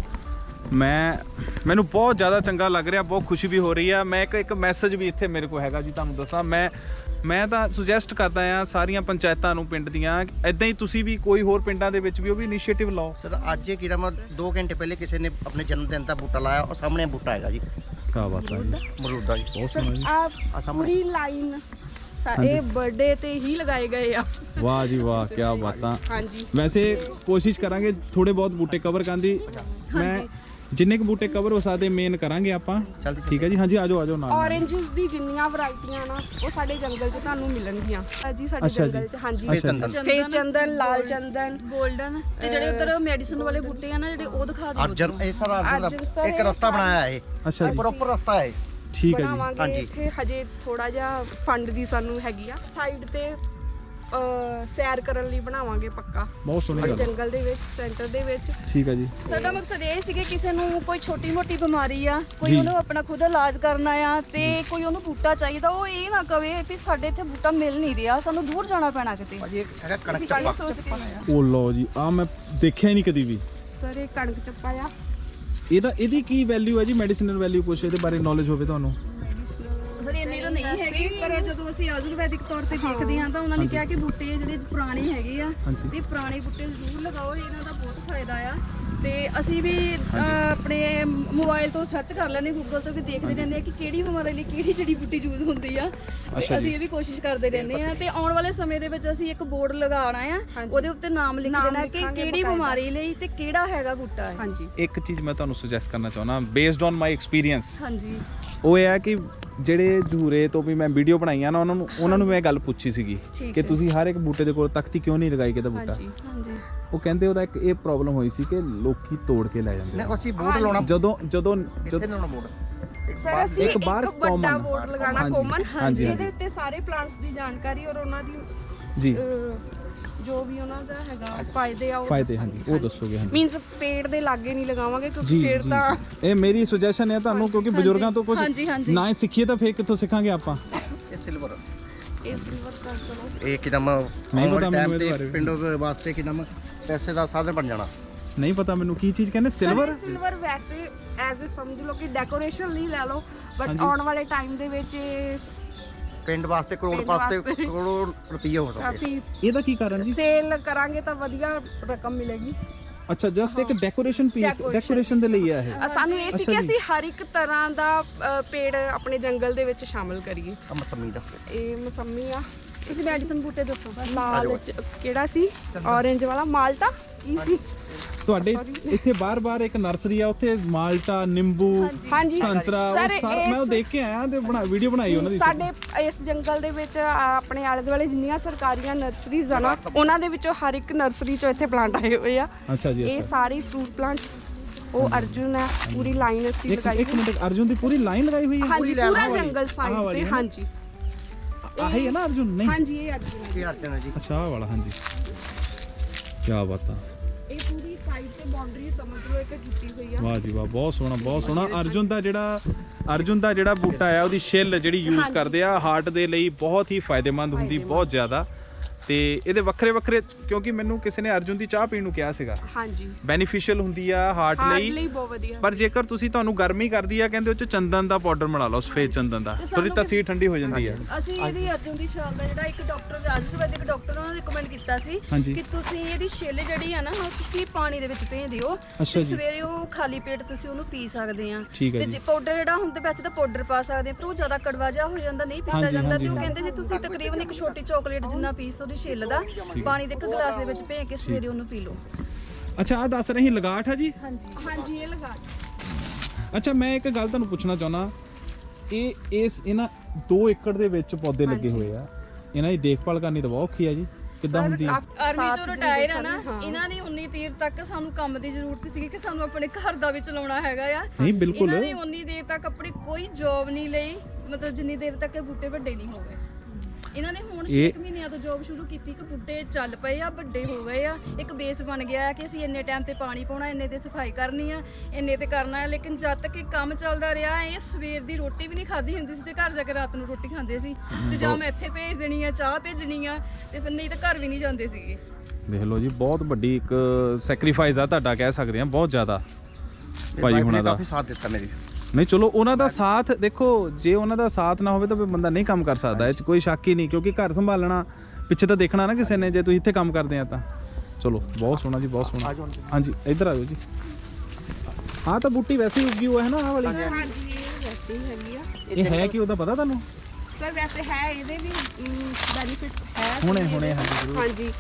ਮੈਂ ਮੈਨੂੰ ਬਹੁਤ ਜ਼ਿਆਦਾ ਚੰਗਾ ਲੱਗ ਰਿਹਾ ਬਹੁਤ ਖੁਸ਼ੀ ਵੀ ਹੋ ਰਹੀ ਆ। ਮੈਂ ਇੱਕ ਇੱਕ ਮੈਸੇਜ ਵੀ ਇੱਥੇ ਮੇਰੇ ਕੋਲ ਹੈਗਾ ਜੀ ਤੁਹਾਨੂੰ ਦੱਸਾਂ। ਮੈਂ ਮੈਂ ਤਾਂ ਸੁਜੈਸਟ ਕਰਦਾ ਆ ਸਾਰੀਆਂ ਪੰਚਾਇਤਾਂ ਨੂੰ ਪਿੰਡ ਦੀਆਂ ਇਦਾਂ ਹੀ ਤੁਸੀਂ ਵੀ ਕੋਈ ਹੋਰ ਪਿੰਡਾਂ ਦੇ ਵਿੱਚ ਵੀ ਉਹ ਵੀ ਇਨੀਸ਼ੀਏਟਿਵ ਲਾਓ। ਸਰ ਅੱਜ ਇਹ ਕਿਹੜਾ ਮੈਂ 2 ਘੰਟੇ ਪਹਿਲੇ ਕਿਸੇ ਨੇ ਆਪਣੇ ਜਨਮ ਦਿਨ ਦਾ ਬੂਟਾ ਲਾਇਆ ਉਹ ਸਾਹਮਣੇ ਬੂਟਾ ਹੈਗਾ ਜੀ। ਕੀ ਬਾਤ ਹੈ ਜੀ। ਅਮਰੂਦ ਦਾ ਜੀ। ਬਹੁਤ ਸੋਹਣਾ ਜੀ। ਆ ਪੂਰੀ ਲਾਈਨ। ਇਹ ਬਰਥਡੇ ਤੇ ਹੀ ਲਗਾਏ ਗਏ ਆ। ਵਾਹ ਜੀ ਵਾਹ ਕੀ ਬਾਤਾਂ। ਹਾਂਜੀ। ਵੈਸੇ ਕੋਸ਼ਿਸ਼ ਕਰਾਂਗੇ ਥੋੜੇ ਬਹੁਤ ਬੂਟੇ ਕਵਰ ਕਰਨ ਦੀ। ਮੈਂ ਜਿੰਨੇ ਕੁ ਬੂਟੇ ਕਵਰ ਹੋ ਸਕਦੇ ਮੇਨ ਕਰਾਂਗੇ ਆਪਾਂ। ਠੀਕ ਹੈ ਜੀ? ਹਾਂਜੀ ਆਜੋ ਆਜੋ ਨਾਲ। ਨਾਲ। ਔਰੇਂਜਸ ਦੀ ਜਿੰਨੀਆਂ ਵੈਰਾਈਟੀਆਂ ਨਾ ਉਹ ਸਾਡੇ ਜੰਗਲ 'ਚ ਤੁਹਾਨੂੰ ਮਿਲਣਗੀਆਂ। ਜੀ ਸਾਡੇ ਅੱਛਾ। ਜੰਗਲ 'ਚ ਹਾਂਜੀ। ਸਫੇਦ ਚੰਦਨ। ਲਾਲ ਚੰਦਨ। 골ਡਨ ਤੇ ਜਿਹੜੇ ਉਧਰ ਮੈਡੀਸਨ ਵਾਲੇ ਬੂਟੇ ਆ ਨਾ ਜਿਹੜੇ ਉਹ ਦਿਖਾ ਦਿਓ ਅਰਜਨ ਇਹ ਸਾਰਾ ਅਰਜਨ ਦਾ ਇੱਕ ਰਸਤਾ ਬਣਾਇਆ ਹੈ ਅੱਛਾ ਇਹ ਜੀ। ਪ੍ਰੋਪਰ ਰਸਤਾ ਹੈ ਠੀਕ ਹੈ ਜੀ। ਹਾਂਜੀ। ਇੱਥੇ ਹਜੇ ਥੋੜਾ ਜਿਹਾ ਫੰਡ ਦੀ ਸਾਨੂੰ ਹੈਗੀ ਆ। ਸਾਈਡ ਤੇ ਅਹ, ਸੈਰ ਕਰਨ ਲਈ ਬਣਾਵਾਂਗੇ ਪੱਕਾ। ਬਹੁਤ ਸੋਹਣੀ ਗੱਲ। ਜੰਗਲ ਦੇ ਵਿੱਚ ਸੈਂਟਰ ਦੇ ਵਿੱਚ। ਠੀਕ ਹੈ ਜੀ। ਸਾਡਾ ਮਕਸਦ ਇਹ ਸੀ ਕਿ ਕਿਸੇ ਨੂੰ ਕੋਈ ਛੋਟੀ ਮੋਟੀ ਬਿਮਾਰੀ ਆ ਕੋਈ ਜੀ। ਉਹਨੂੰ ਆਪਣਾ ਖੁਦ ਇਲਾਜ ਕਰਨਾ ਆ ਤੇ ਕੋਈ ਉਹਨੂੰ ਬੂਟਾ ਚਾਹੀਦਾ ਉਹ ਇਹ ਨਾ ਕਵੇ ਵੀ ਸਾਡੇ ਇੱਥੇ ਬੂਟਾ ਮਿਲ ਨਹੀਂ ਰਿਹਾ ਸਾਨੂੰ ਦੂਰ ਜਾਣਾ ਪੈਣਾ ਕਿਤੇ। ਭਾਜੀ ਇੱਕ ਹੈਗਾ ਕਣਕ ਅਸੀਂ ਕੱਲ੍ਹ ਚੱਪਾ। ਸੋਚ ਕੇ ਉਹ ਲਓ ਜੀ ਆ ਮੈਂ ਦੇਖਿਆ ਹੀ ਨਹੀਂ ਕਦੀ ਵੀ। ਸਰ ਇਹ ਕਣਕ ਚੱਪਾ ਆ। ਇਹਦਾ ਇਹਦੀ ਕੀ ਵੈਲਿਊ ਹੈ ਜੀ? ਮੈਡੀਸਿਨਲ ਵੈਲਿਊ ਕੁਛ ਇਹਦੇ ਬਾਰੇ ਨੌਲੇਜ ਹੋਵੇ ਤੁਹਾਨੂੰ? ਸਰ ਇੰਨੀ ਤਾਂ ਨਹੀਂ ਹੈਗੀ ਪਰ ਜਦੋਂ ਅਸੀਂ ਆਯੁਰਵੈਦਿਕ ਤੌਰ ਤੇ ਦੇਖਦੇ ਹਾਂ ਤਾਂ ਉਹਨਾਂ ਨੇ ਕਿਹਾ ਕਿ ਬੂਟੇ ਜਿਹੜੇ ਪੁਰਾਣੇ ਹੈਗੇ ਆ। ਤੇ ਪੁਰਾਣੇ ਬੂਟੇ ਜ਼ਰੂਰ ਲਗਾਓ ਇਹਨਾਂ ਦਾ ਬਹੁਤ ਫਾਇਦਾ ਆ। ਤੇ ਅਸੀਂ ਵੀ ਆਪਣੇ ਮੋਬਾਈਲ ਤੋਂ ਸਰਚ ਕਰ ਲੈਂਦੇ ਗੂਗਲ ਤੋਂ ਵੀ ਦੇਖਦੇ ਰਹਿੰਦੇ ਆ ਕਿ ਕਿਹੜੀ ਬਿਮਾਰੀ ਲਈ ਕਿਹੜੀ ਜੜੀ ਬੂਟੀ ਯੂਜ਼ ਹੁੰਦੀ ਆ। ਅਸੀਂ ਇਹ ਵੀ ਕੋਸ਼ਿਸ਼ ਕਰਦੇ ਰਹਿੰਦੇ ਆ ਤੇ ਆਉਣ ਵਾਲੇ ਸਮੇਂ ਦੇ ਵਿੱਚ ਅਸੀਂ ਇੱਕ ਬੋਰਡ ਲਗਾਉਣਾ ਆ ਉਹਦੇ ਉੱਤੇ ਨਾਮ ਲਿਖ ਦੇਣਾ ਕਿ ਕਿਹੜੀ। ਬਿਮਾਰੀ ਲਈ ਤੇ ਕਿਹੜਾ ਹੈਗਾ ਬੂਟਾ ਹਾਂਜੀ। ਇੱਕ ਚੀਜ਼ ਮੈਂ ਤੁਹਾਨੂੰ ਸੁਜੈਸਟ ਕਰਨਾ ਚਾਹੁੰਦਾ ਬੇਸਡ ਔਨ ਮਾਈ ਐਕਸਪੀਰੀਅੰਸ ਹਾਂਜੀ। ਉਹ ਇਹ ਹੈ ਕਿ ਜਿਹੜੇ ਧੂਰੇ ਤੋਂ ਵੀ ਮੈਂ ਵੀਡੀਓ ਬਣਾਈਆਂ ਨਾ ਉਹਨਾਂ ਨੂੰ ਉਹਨਾਂ ਨੂੰ ਮੈਂ ਇਹ ਗੱਲ ਪੁੱਛੀ ਸੀਗੀ ਠੀਕ ਕਿ ਹੈ। ਤੁਸੀਂ ਹਰ ਇੱਕ ਬੂਟੇ ਦੇ ਕੋਲ ਤਖਤੀ ਕਿਉਂ ਨਹੀਂ ਲਗਾਈ ਕਿਦਾ ਬੂਟਾ? ਹਾਂਜੀ ਹਾਂਜੀ। ਉਹ ਕਹਿੰਦੇ ਉਹਦਾ ਇੱਕ ਇਹ ਪ੍ਰੋਬਲਮ ਹੋਈ ਸੀ ਕਿ ਲੋਕੀ ਤੋੜ ਕੇ ਲੈ ਜਾਂਦੇ ਅਸੀਂ ਲਾਉਣਾ ਜਦੋਂ ਜਦੋਂ ਇੱਥੇ ਜਦ- ਲਾਉਣਾ ਬੋਰਡ ਇੱਕ ਸਰ ਬਾਹਰ ਅਸੀਂ ਇੱਕ ਇੱਕ ਬਾਹਰ ਵੱਡਾ common, ਬੋਰਡ ਲਗਾਉਣਾ ਹਾਂਜੀ, ਕਾਮਨ ਹਾਂਜੀ, ਜਿਹਦੇ ਹਾਂਜੀ। ਉੱਤੇ ਸਾਰੇ ਪਲਾਂਟਸ ਦੀ ਜਾਣਕਾਰੀ ਔਰ ਉਹਨਾਂ ਦੀ ਜੀ। ਅਹ, ਜੋ ਵੀ ਉਹਨਾਂ ਦਾ ਹੈਗਾ ਫਾਇਦੇ ਆ ਉਹ ਫਾਇਦੇ ਹਾਂਜੀ ਉਹ ਦੱਸੋਗੇ ਹਾਂਜੀ। ਮੀਨਸ ਪੇੜ ਦੇ ਲਾਗੇ ਨਹੀਂ ਲਗਾਵਾਂਗੇ ਕਿਉਂਕਿ ਪੇੜ ਤਾਂ। ਇਹ ਮੇਰੀ ਸੁਜੈਸ਼ਨ ਹੈ ਤੁਹਾਨੂੰ ਕਿਉਂਕਿ ਬਜ਼ੁਰਗਾਂ ਤੋਂ ਕੁਝ ਹਾਂਜੀ, ਹਾਂਜੀ। ਨਾ ਹੀ ਸਿੱਖੀਏ ਤਾਂ ਫੇਰ ਕਿੱਥੋਂ ਸਿੱਖਾਂਗੇ ਆਪਾਂ? ਇਹ ਸਿਲਵਰ ਇਹ ਸਿਲਵਰ ਦਾ ਚਲੋ। ਇਹ ਕਿਦਮ ਪਤਾ ਮੈਨੂੰ ਟਾਈਮ ਇਹਦੇ ਤੇ ਬਾਰੇ ਵੀ। ਪਿੰਡੋਂ ਦੇ ਵਾਸਤੇ ਕਿਦਮ ਪੈਸੇ ਦਾ ਸਾਧਨ ਬਣ ਜਾਣਾ। ਨਹੀਂ ਪਤਾ ਮੈਨੂੰ ਕੀ ਚੀਜ਼ ਕਹਿੰਦੇ ਸਿਲਵਰ ਸਿਲਵਰ ਵੈਸੇ ਐਜ਼ ਅ ਸਮਝ ਲਓ ਕਿ ਡੈਕੋਰੇਸ਼ਨ ਲਈ ਲੈ ਲਓ ਬਟ। ਆਉਣ ਵਾਲੇ ਟਾਈਮ ਦੇ ਵਿੱਚ ਇਹ ਪਿੰਡ ਵਾਸਤੇ ਕਰੋੜ ਪਿੰਡ ਵਾਸਤੇ ਵਾਸਤੇ। ਕਰੋੜ ਰੁਪਈਏ ਹੋ ਸਕਦੇ ਕਾਫੀ ਇਹਦਾ ਕੀ ਕਾਰਨ ਜੀ? ਸੇਲ ਕਰਾਂਗੇ ਤਾਂ ਵਧੀਆ ਰਕਮ ਮਿਲੇਗੀ। ਅੱਛਾ ਜਸਟ ਇੱਕ ਡੈਕੋਰੇਸ਼ਨ ਪੀਸ Decoration ਡੈਕੋਰੇਸ਼ਨ ਦੇ ਲਈ ਹੈ ਇਹ। ਅ, ਸਾਨੂੰ ਇਹ ਸੀ ਅੱਛਾ ਕਿ ਜੀ। ਅਸੀਂ ਹਰ ਇੱਕ ਤਰ੍ਹਾਂ ਦਾ ਅ, ਪੇੜ ਆਪਣੇ ਜੰਗਲ ਦੇ ਵਿੱਚ ਸ਼ਾਮਲ ਕਰੀਏ। ਆ ਮਸਮੀ ਦਾ। ਇਹ ਮਸੰਮੀ ਆ। ਤੁਸੀਂ ਮੈਡੀਸਨ ਬੂਟੇ ਦੱਸੋ। ਲਾਲ ਚ- ਕਿਹੜਾ ਸੀ? orange ਵਾਲਾ। ਮਾਲਟਾ? ਕੀ ਸੀ। ਤੁਹਾਡੇ ਇੱਥੇ ਬਾਰ-ਬਾਰ ਇੱਕ ਨਰਸਰੀ ਆ ਉੱਥੇ ਮਾਲਟਾ ਨਿੰਬੂ ਹਾਂਜੀ। ਸੰਤਰਾ ਉਹ ਸਰ, ਸਾਰਾ ਮੈਂ ਉਹ ਇਸ- ਦੇਖ ਕੇ ਆਇਆ ਤੇ ਬਣਾ ਵੀਡੀਓ ਬਣਾਈ ਉਹਨਾਂ ਦੀ ਸਾਡੇ ਇਸ ਜੰਗਲ ਦੇ ਵਿੱਚ ਆ, ਆਪਣੇ ਆਲੇ ਦੁਆਲੇ ਜਿੰਨੀਆਂ ਸਰਕਾਰੀਆਂ ਨਰਸਰੀਜ਼ ਆ ਨਾ ਉਹਨਾਂ ਦੇ ਵਿੱਚੋਂ ਹਰ ਇੱਕ ਨਰਸਰੀ ਚੋਂ ਇੱਥੇ ਪਲਾਂਟ ਆਏ ਹੋਏ ਆ। ਅੱਛਾ ਜੀ ਇਹ ਅੱਛਾ। ਸਾਰੇ ਫਰੂਟ ਪਲਾਂਟਸ ਉਹ ਅਰਜੁਨ ਹੈ ਪੂਰੀ ਲਾਈਨ ਅਸੀਂ ਇੱਕ ਲਗਾਈ ਇੱਕ ਮਿੰਟ ਅਰਜੁਨ ਦੀ ਪੂਰੀ ਲਾਈਨ ਲਗਾਈ ਹੋਈ ਹੈ? ਹਾਂਜੀ ਲਾਈਨ ਪੂਰਾ। ਜੰਗਲ ਆਹ ਸਾਈਡ ਵਾਲੀ ਤੇ ਹੈ ਨਾ? ਹਾਂਜੀ। ਆਹੀ ਹੈ ਨਾ ਅਰਜੁਨ? ਨਹੀਂ। ਹਾਂਜੀ ਇਹ ਅਰਜੁਨ ਹੈ ਇਹ ਅਰਚਨਾ ਜੀ। ਅੱਛਾ ਆਹ ਵਾਲਾ ਹਾਂਜੀ। ਕੀ ਬਾਤ। ਆ ਪੂਰੀ ਸਾਈਡ ਤੇ ਬਾਉਂਡਰੀ ਸਮਝ ਲਓ ਇੱਕ ਕੀਤੀ ਹੋਈ ਆ। ਵਾਹ ਜੀ ਵਾਹ ਬਹੁਤ ਸੋਹਣਾ ਬਹੁਤ ਸੋਹਣਾ। ਅਰਜੁਨ ਦਾ ਜਿਹੜਾ ਅਰਜੁਨ ਦਾ ਜਿਹੜਾ ਬੂਟਾ ਆ ਉਹਦੀ ਛਿੱਲ ਜਿਹੜੀ ਯੂਜ਼ ਕਰਦੇ ਆ ਹਾਰਟ ਦੇ ਲਈ ਬਹੁਤ ਹੀ ਫਾਇਦੇਮੰਦ ਹੁੰਦੀ ਬਹੁਤ ਜ਼ਿਆਦਾ। ਤੇ ਇਹਦੇ ਵੱਖਰੇ ਵੱਖਰੇ ਕਿਉਂਕਿ ਮੈਨੂੰ ਕਿਸੇ ਨੇ ਅਰਜੁਨ ਦੀ ਚਾਹ ਪੀਣ ਨੂੰ ਕਿਹਾ ਸੀਗਾ। ਹਾਂਜੀ। ਬੈਨੀਫੀਸ਼ੀਅਲ ਹੁੰਦੀ ਆ ਹਾਰਟ ਹਾਰਟ ਲਈ। ਲਈ ਬਹੁਤ ਵਧੀਆ। ਪਰ ਜੇਕਰ ਤੁਸੀਂ ਤੁਹਾਨੂੰ ਗਰਮੀ ਕਰਦੀ ਆ ਕਹਿੰਦੇ ਉਹ ਚ ਚੰਦਨ ਦਾ ਪਾਊਡਰ ਬਣਾ ਲਓ ਸਫੇਦ ਚੰਦਨ ਦਾ। ਥੋੜੀ ਤਸੀਰ ਠੰਡੀ ਹੋ ਜਾਂਦੀ ਆ। ਅਸੀਂ ਇਹਦੀ ਅਰਜੁਨ ਦੀ ਛਾਲ ਦਾ ਜਿਹੜਾ ਇੱਕ ਡਾਕਟਰ ਆਯੁਰਵੈਦਿਕ ਡਾਕਟਰ ਉਹਨਾਂ ਨੇ ਰეკਮੈਂਡ ਕੀਤਾ ਸੀ ਹਾਂਜੀ। ਕਿ ਤੁਸੀਂ ਇਹਦੀ ਛਿੱਲ ਜਿਹੜੀ ਆ ਨਾ ਉਹ ਤੁਸੀਂ ਪਾਣੀ ਦੇ ਵਿੱਚ ਭੇਜ ਦਿਓ। ਅੱਛਾ ਤੇ ਜੀ। ਸਵੇਰੇ ਉਹ ਖਾਲੀ ਪੇਟ ਤੁਸੀਂ ਉਹਨੂੰ ਪੀ ਸਕਦੇ ਆ। ਠੀਕ ਹੈ ਤੇ ਜੀ। ਜੇ ਪਾਊਡਰ ਜਿਹੜਾ ਹੁਣ ਤੇ ਵੈਸੇ ਤਾਂ ਪਾਊਡਰ ਪਾ ਸਕਦੇ ਆ ਪਰ ਉਹ ਜ਼ਿਆਦਾ ਕੜਵਾ ਜਿਹਾ ਹੋ ਜਾਂਦਾ ਨਹੀਂ ਪੀਤਾ ਹਾਂਜੀ, ਜਾਂਦਾ ਤੇ ਉਹ ਹਾਂਜੀ। ਕਹਿੰਦੇ ਜੇ ਤੁਸੀਂ ਤਕਰੀਬਨ ਇੱਕ ਛੋਟੀ ਚਾਕਲੇਟ ਜਿੰਨਾ ਪੀਸ ਉਹਦੀ ਛਿੱਲ ਦਾ ਪਾਣੀ ਦੇ ਇੱਕ ਗਲਾਸ ਦੇ ਵਿੱਚ ਭੇਜ ਕੇ ਸਵੇਰੇ ਉਹਨੂੰ ਪੀ ਲਓ। ਅੱਛਾ ਆ ਦੱਸ ਰਹੀ ਲਗਾਠ ਆ ਜੀ? ਹਾਂਜੀ। ਹਾਂਜੀ ਇਹ ਲਗਾ। ਅੱਛਾ ਮੈਂ ਇੱਕ ਗੱਲ ਤੁਹਾਨੂੰ ਪੁੱਛਣਾ ਚਾਹੁੰਦਾ। ਇਹ ਇਸ ਇਹਨਾਂ 2 ਏਕੜ ਦੇ ਵਿੱਚ ਪੌਦੇ ਲੱਗੇ ਹੋਏ ਆ। ਇਹਨਾਂ ਦੀ ਦੇਖਭਾਲ ਕਰਨੀ ਤਾਂ ਬਹੁਤ ਔਖੀ ਆ ਜੀ। ਕਿੱਦਾਂ ਹੁੰਦੀ ਆਰਮੀ ਚੋਂ ਰਿਟਾਇਰ ਆ ਨਾ ਸਾਨੂੰ, ਹਾਂ। ਇਹਨਾਂ ਨੇ 19 ਤੀਰ ਤੱਕ ਸਾਨੂੰ ਕੰਮ ਦੀ ਜ਼ਰੂਰਤ ਸੀਗੀ ਕਿ ਸਾਨੂੰ ਆਪਣੇ ਘਰ ਦਾ ਵੀ ਚਲਾਉਣਾ ਹੈਗਾ ਆ। ਨਹੀਂ ਬਿਲਕੁਲ। ਇਹਨਾਂ ਨੇ 19 ਦੇਰ ਤੱਕ ਆਪਣੀ ਕੋਈ ਜੌਬ ਨਹੀਂ ਲਈ ਮਤਲਬ ਜਿੰਨੀ ਦੇਰ ਤੱਕ ਇਹ ਬੂਟੇ ਵੱਡੇ ਨਹੀਂ ਹੋਵੇ। ਇਹਨਾਂ ਨੇ ਹੁਣ 6 ਇਹ- ਮਹੀਨਿਆਂ ਤੋਂ ਜੌਬ ਸ਼ੁਰੂ ਕੀਤੀ ਕਿ ਬੂਟੇ ਚੱਲ ਪਏ ਆ ਵੱਡੇ ਹੋ ਗਏ ਆ ਇੱਕ ਬੇਸ ਬਣ ਗਿਆ ਹੈ ਕਿ ਅਸੀਂ ਇੰਨੇ ਟਾਈਮ ਤੇ ਪਾਣੀ ਪਾਉਣਾ ਇੰਨੇ ਤੇ ਸਫ਼ਾਈ ਕਰਨੀ ਆ ਇੰਨੇ ਤੇ ਕਰਨਾ ਹੈ ਲੇਕਿਨ ਜਦ ਤੱਕ ਇਹ ਕੰਮ ਚੱਲਦਾ ਰਿਹਾ ਇਹ ਸਵੇਰ ਦੀ ਰੋਟੀ ਵੀ ਨਹੀਂ ਖਾਧੀ ਹੁੰਦੀ ਸੀ ਤੇ ਘਰ ਜਾ ਕੇ ਰਾਤ ਨੂੰ ਰੋਟੀ ਖਾਂਦੇ ਸੀ। ਤੇ ਜਾਂ ਮੈਂ ਇੱਥੇ ਭੇਜ ਦੇਣੀ ਆ ਚਾਹ ਭੇਜਣੀ ਆ ਤੇ ਫਿਰ ਨਹੀਂ ਤਾਂ ਘਰ ਵੀ ਨਹੀਂ ਜਾਂਦੇ ਸੀਗੇ। ਦੇਖ ਲਓ ਜੀ ਬਹੁਤ ਵੱਡੀ ਇੱਕ ਸੈਕਰੀਫਾਈਸ ਆ ਤੁਹਾਡਾ ਕਹਿ ਸਕਦੇ ਆ ਬਹੁਤ ਜ਼ਿਆਦਾ ਭਾਈ ਹੁਣਾਂ ਦਾ। ਕਾਫੀ ਸਾਥ ਦਿੱਤਾ ਮੇਰੀ। ਨਹੀਂ ਚਲੋ ਉਹਨਾਂ ਦਾ ਸਾਥ ਦੇਖੋ ਜੇ ਉਹਨਾਂ ਦਾ ਸਾਥ ਨਾ ਹੋਵੇ ਤਾਂ ਫਿਰ ਬੰਦਾ ਨਹੀਂ ਕੰਮ ਕਰ ਸਕਦਾ। ਇਹ ਚ ਕੋਈ ਸ਼ੱਕ ਹੀ ਨਹੀਂ ਕਿਉਂਕਿ ਘਰ ਸੰਭਾਲਣਾ ਪਿੱਛੇ ਤਾਂ ਦੇਖਣਾ ਨਾ ਕਿਸੇ ਨੇ ਜੇ ਤੁਸੀਂ ਇੱਥੇ ਕੰਮ ਕਰਦੇ ਆ ਤਾਂ। ਚਲੋ ਬਹੁਤ ਸੋਹਣਾ ਜੀ ਬਹੁਤ ਸੋਹਣਾ। ਹਾਂਜੀ ਇੱਧਰ ਆ ਜਾਓ ਜੀ। ਹਾਂ ਤਾਂ ਬੂਟੀ ਵੈਸੇ ਹੀ ਉੱਗੀ ਹੋਇਆ ਹੈ ਨਾ ਆਹ ਵਾਲੀ? ਹਾਂਜੀ ਇਹ ਵੈਸੇ ਹੀ ਹੈਗੀ ਆ। ਇਹ ਹੈ ਕਿ ਉਹਦਾ ਪਤਾ ਤੁਹਾਨੂੰ? ਸਰ ਵੈਸੇ ਹੈ ਇਹਦੇ ਵੀ ਬੈਨੀਫਿਟਸ ਹੈ ਹੁਣੇ ਹੁਣੇ ਹਾਂਜੀ ਜ਼ਰੂਰ। ਹਾਂਜੀ।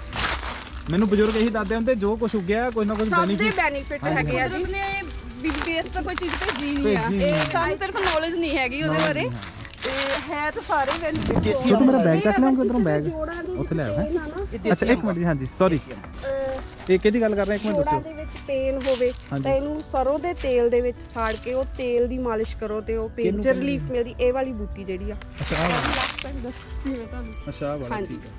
ਮੈਨੂੰ ਬਜ਼ੁਰਗ ਇਹੀ ਦੱਸਦੇ ਹੁੰਦੇ ਜੋ ਕੁਝ ਉੱਗਿਆ ਕੋਈ ਨਾ ਕੁਝ ਸਭ ਦੇ ਬੈਨੀਫਿਟ ਬੈਨੀਫਿਟ ਹੈਗੇ ਆ ਜੀ। ਕੁਦਰਤ ਨੇ ਵੀ ਬੇਸ ਤਾਂ ਕੋਈ ਚੀਜ਼ ਭੇਜੀ ਨਹੀਂ ਆ। ਭੇਜੀ ਨਹੀਂ। ਇਹ ਸਾਨੂੰ ਸਿਰਫ ਨੌਲੇਜ ਨਹੀਂ ਹੈਗੀ ਉਹਦੇ ਬਾਰੇ। ਤੇ ਹੈ ਤਾਂ ਸਾਰੇ ਬੈਨੀਫਿਟ ਛੋਟੂ ਮੇਰਾ ਬੈਗ ਚੱਕ ਲਿਆਉਂਗੇ ਉਧਰੋਂ ਬੈਗ ਉੱਥੇ ਲੈ ਆਓ ਹੈਂ? ਅੱਛਾ ਇੱਕ ਮਿੰਟ ਜੀ ਹਾਂਜੀ ਸੌਰੀ ਇਹ ਕਿਹਦੀ ਗੱਲ ਕਰ ਰਹੇ? ਇੱਕ ਮਿੰਟ ਜੋੜਾਂ ਦੱਸਿਓ। ਦੇ ਵਿੱਚ ਪੇਨ ਹੋਵੇ ਹਾਂਜੀ। ਤਾਂ ਇਹਨੂੰ ਸਰੋਂ ਦੇ ਤੇਲ ਦੇ ਵਿੱਚ ਸਾੜ ਕੇ ਉਹ ਤੇਲ ਦੀ ਮਾਲਿਸ਼ ਕਰੋ ਤੇ ਉਹ ਪੇਨ ਚ ਰਿਲੀਫ ਮਿਲਦੀ ਇਹ ਵਾਲੀ ਬੂਟੀ ਜਿਹੜੀ ਆ। ਅੱਛਾ ਆਹ ਵਾਲਾ। ਲਾਸਟ ਟਾਈਮ ਦੱਸੀ ਮੈਂ ਤੁਹਾਨੂੰ। ਅੱਛਾ ਆਹ ਵਾਲਾ ਹਾਂਜੀ। ਠੀਕ ਹੈ।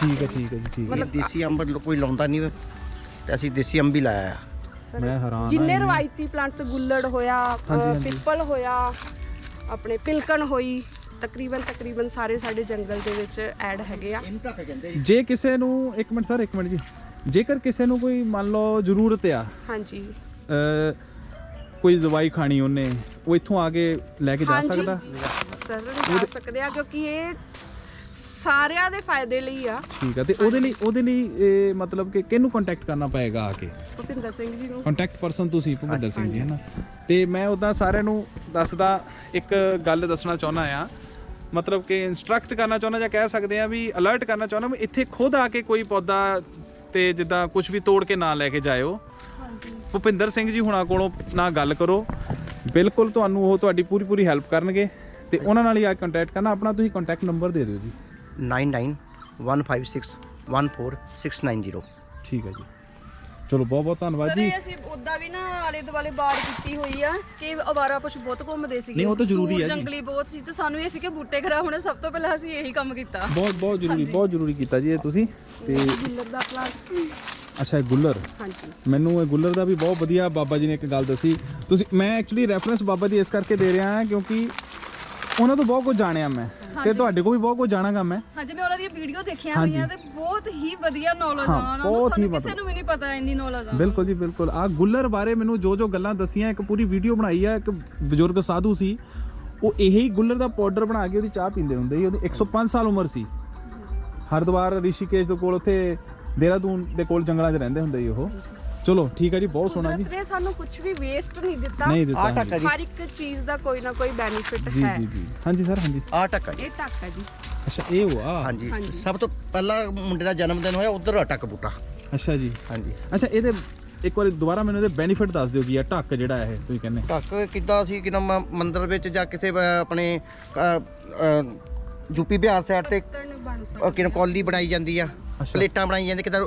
ਠੀਕ ਹੈ ਠੀਕ ਹੈ ਜੀ ਠੀਕ ਹੈ। ਮਤਲਬ ਦੇਸੀ ਅੰਬ ਲੋ- ਕੋਈ ਲਾਉਂਦਾ ਨਹੀਂ ਤੇ ਅਸੀਂ ਦੇਸੀ ਅੰਬ ਹੀ ਲਾਇਆ ਆ। ਮੈਂ ਹੈਰਾਨ ਜਿੰਨੇ ਰਵਾਇਤੀ ਪਲਾਂਟਸ ਗੁੱਲੜ ਹੋਇਆ ਅ, ਹਾਂਜੀ, ਹਾਂਜੀ। ਪਿੱਪਲ ਹੋਇਆ ਆਪਣੇ ਪਿਲਕਣ ਹੋਈ ਤਕਰੀਬਨ ਤਕਰੀਬਨ ਸਾਰੇ ਸਾਡੇ ਜੰਗਲ ਦੇ ਵਿੱਚ ਐਡ ਹੈਗੇ ਆ। ਜੇ ਕਿਸੇ ਨੂੰ ਇੱਕ ਮਿੰਟ ਸਰ ਇੱਕ ਮਿੰਟ ਜੀ। ਜੇਕਰ ਕਿਸੇ ਨੂੰ ਕੋਈ ਮੰਨ ਲਓ ਜ਼ਰੂਰਤ ਆ ਹਾਂਜੀ। ਅ, ਕੋਈ ਦਵਾਈ ਖਾਣੀ ਉਹਨੇ ਉਹ ਇੱਥੋਂ ਆ ਕੇ ਲੈ ਕੇ ਜਾ ਸਕਦਾ? ਸਰ ਜਾ ਸਕਦੇ ਆ ਕਿਉਂਕਿ ਇਹ ਸਾਰਿਆਂ ਦੇ ਫਾਇਦੇ ਲਈ ਆ। ਠੀਕ ਹੈ ਤੇ ਉਹਦੇ ਲਈ ਉਹਦੇ ਲਈ ਇਹ ਮਤਲਬ ਕਿ ਕਿਹਨੂੰ ਕੰਟੈਕਟ ਕਰਨਾ ਪਏਗਾ ਆ ਕੇ? ਭੁਪਿੰਦਰ ਸਿੰਘ ਜੀ ਨੂੰ। ਕੰਟੈਕਟ ਪਰਸਨ ਤੁਸੀਂ ਭੁਪਿੰਦਰ ਸਿੰਘ ਜੀ ਹੈ ਨਾ ਤੇ ਮੈਂ ਉਦਾਂ ਸਾਰਿਆਂ ਨੂੰ ਦੱਸਦਾ ਇੱਕ ਗੱਲ ਦੱਸਣਾ ਚਾਹੁੰਦਾ ਆ। ਮਤਲਬ ਕਿ ਇਨਸਟਰਕਟ ਕਰਨਾ ਚਾਹੁੰਦਾ ਜਾਂ ਕਹਿ ਸਕਦੇ ਆ ਵੀ ਅਲਰਟ ਕਰਨਾ ਚਾਹੁੰਦਾ ਵੀ ਇੱਥੇ ਖੁਦ ਆ ਕੇ ਕੋਈ ਪੌਦਾ ਤੇ ਜਿੱਦਾਂ ਕੁਝ ਵੀ ਤੋੜ ਕੇ ਨਾ ਲੈ ਕੇ ਜਾਇਓ। ਭੁਪਿੰਦਰ ਸਿੰਘ ਜੀ ਹੁਣਾਂ ਕੋਲੋਂ ਨਾਲ ਗੱਲ ਕਰੋ। ਬਿਲਕੁਲ ਤੁਹਾਨੂੰ ਉਹ ਤੁਹਾਡੀ ਪੂਰੀ ਪੂਰੀ ਹੈਲਪ ਕਰਨਗੇ। ਤੇ ਉਹਨਾਂ ਨਾਲ ਹੀ ਆ ਕੰਟੈਕਟ ਕਰਨਾ। ਆਪਣਾ ਤੁਸੀਂ ਕੰਟੈਕਟ ਨੰਬਰ ਦੇ ਦਿਓ ਜੀ। 9915614690 ਠੀਕ ਹੈ ਜੀ। ਚਲੋ ਬਹੁਤ ਬਹੁਤ ਧੰਨਵਾਦ ਸਰ ਜੀ। ਇਹ ਅਸੀਂ ਉਦਾਂ ਵੀ ਨਾ ਆਲੇ ਦੁਆਲੇ ਬਾੜ ਕੀਤੀ ਹੋਈ ਆ ਕਿ ਅਵਾਰਾ ਪਸ਼ੂ ਬਹੁਤ ਘੁੰਮਦੇ ਸੀਗੇ। ਨਹੀਂ, ਉਹ ਤਾਂ ਜ਼ਰੂਰੀ ਸੂਰ ਹੈ ਜੀ। ਜੰਗਲੀ ਬਹੁਤ ਸੀ ਤੇ ਸਾਨੂੰ ਇਹ ਸੀ ਕਿ ਬੂਟੇ ਖਰਾਬ ਹੋਣੇ ਸਭ ਤੋਂ ਪਹਿਲਾਂ ਅਸੀਂ ਇਹੀ ਕੰਮ ਕੀਤਾ। ਬਹੁਤ ਬਹੁਤ ਜ਼ਰੂਰੀ ਬਹੁਤ ਜ਼ਰੂਰੀ ਕੀਤਾ ਜੀ ਇਹ ਤੁਸੀਂ। ਤੇ ਗੁੱਲੜ ਦਾ ਪਲਾਂਟ। ਅੱਛਾ ਇਹ ਗੁੱਲਰ? ਹਾਂਜੀ। ਮੈਨੂੰ ਇਹ ਗੁੱਲਰ ਦਾ ਵੀ ਬਹੁਤ ਵਧੀਆ ਬਾਬਾ ਜੀ ਨੇ ਇੱਕ ਗੱਲ ਦੱਸੀ। ਤੁਸੀਂ ਮੈਂ ਐਕਚੁਅਲੀ ਰੈਫਰੈਂਸ ਬਾਬਾ ਦੀ ਇਸ ਕਰਕੇ ਦੇ ਰਿਹਾ ਹਾਂ ਕਿਉਂਕਿ ਉਹਨਾਂ ਤੋਂ ਬਹੁਤ ਕੁਝ ਜਾਣਿਆ ਮੈਂ। ਤੇ ਤੁਹਾਡੇ ਕੋਲ ਵੀ ਬਹੁਤ ਕੁਝ ਜਾਣਾਗਾ ਮੈਂ ਹਾਂਜੀ ਮੈਂ ਉਹਨਾਂ ਦੀਆਂ ਵੀਡੀਓ ਦੇਖੀਆਂ। ਹੋਈਆਂ ਤੇ ਬਹੁਤ ਹੀ ਵਧੀਆ ਨੌਲੇਜ ਆ ਉਹਨਾਂ ਨੂੰ। ਸਾਨੂੰ ਕਿਸੇ ਨੂੰ ਵੀ ਨਹੀਂ ਪਤਾ ਇੰਨੀ ਨੌਲੇਜ ਆ। ਬਿਲਕੁਲ ਜੀ ਬਿਲਕੁਲ। ਆ ਗੁੱਲਰ ਬਾਰੇ ਮੈਨੂੰ ਜੋ ਜੋ ਗੱਲਾਂ ਦਸੀਆਂ ਇੱਕ ਪੂਰੀ ਵੀਡੀਓ ਬਣਾਈ ਆ ਇੱਕ ਬਜ਼ੁਰਗ ਸਾਧੂ ਸੀ। ਉਹ ਇਹੀ ਗੁੱਲਰ ਦਾ ਪਾਊਡਰ ਬਣਾ ਕੇ ਉਹਦੀ ਚਾਹ ਪੀਂਦੇ ਹੁੰਦੇ ਸੀ। ਉਹਦੀ 105 ਸਾਲ ਉਮਰ ਸੀ। ਹਰਿਦੁਆਰ ਰਿਸ਼ੀਕੇਸ਼ ਦੇ ਕੋਲ ਉੱਥੇ ਦੇਹਰਾਦੂਨ ਦੇ ਕੋਲ ਜੰਗਲਾਂ 'ਚ ਰਹਿੰਦੇ ਹੁੰਦੇ ਸੀ ਉਹ। ਚਲੋ ਠੀਕ ਹੈ ਜੀ ਬਹੁਤ ਸੋਹਣਾ ਜੀ। ਕੁਦਰਤ ਨੇ ਸਾਨੂੰ ਕੁਝ ਵੀ ਵੇਸਟ ਨਹੀਂ ਦਿੱਤਾ। ਨਹੀਂ ਦਿੱਤਾ ਆ ਹਾਂਜੀ। ਟੱਕਾ ਜੀ। ਹਰ ਇੱਕ ਚੀਜ਼ ਦਾ ਕੋਈ ਨਾ ਕੋਈ ਬੈਨੀਫਿਟ ਜੀ ਹੈ। ਜੀ ਜੀ। ਹਾਂਜੀ ਸਰ ਹਾਂਜੀ। ਆ ਟੱਕਾ ਜੀ। ਇਹ ਟੱਕ ਹੈ ਜੀ। ਅੱਛਾ ਇਹ ਹੁਆ ਹਾਂਜੀ। ਹਾਂਜੀ। ਸਭ ਤੋਂ ਪਹਿਲਾਂ ਮੁੰਡੇ ਦਾ ਜਨਮ ਦਿਨ ਹੋਇਆ ਉਧਰ ਟੱਕ ਬੂਟਾ। ਅੱਛਾ ਜੀ। ਹਾਂਜੀ। ਅੱਛਾ ਇਹਦੇ ਇੱਕ ਵਾਰੀ ਦੁਬਾਰਾ ਮੈਨੂੰ ਇਹਦੇ ਬੈਨੀਫਿਟ ਦੱਸ ਦਿਓ ਕੀ ਆ ਢੱਕ ਜਿਹੜਾ ਇਹ ਤੁਸੀਂ ਕਹਿੰਦੇ। ਢੱਕ ਕਿੱਦਾਂ ਅਸੀਂ ਕਿ ਨਾਮ ਮੰਦਿਰ ਵਿੱਚ ਜਾਂ ਕਿਸੇ ਆਪਣੇ ਯੂਪੀ ਬਿਹਾਰ ਸਾਈਡ ਤੇ ਬਣ ਸਕਦਾ। ਕਿਨ ਕੌਲੀ ਬਣਾਈ ਜਾਂਦੀ ਆ ਅੱਛਾ। ਪਲੇਟਾਂ ਬਣਾਈ ਜਾਂਦੀ ਕਿਦਾਂ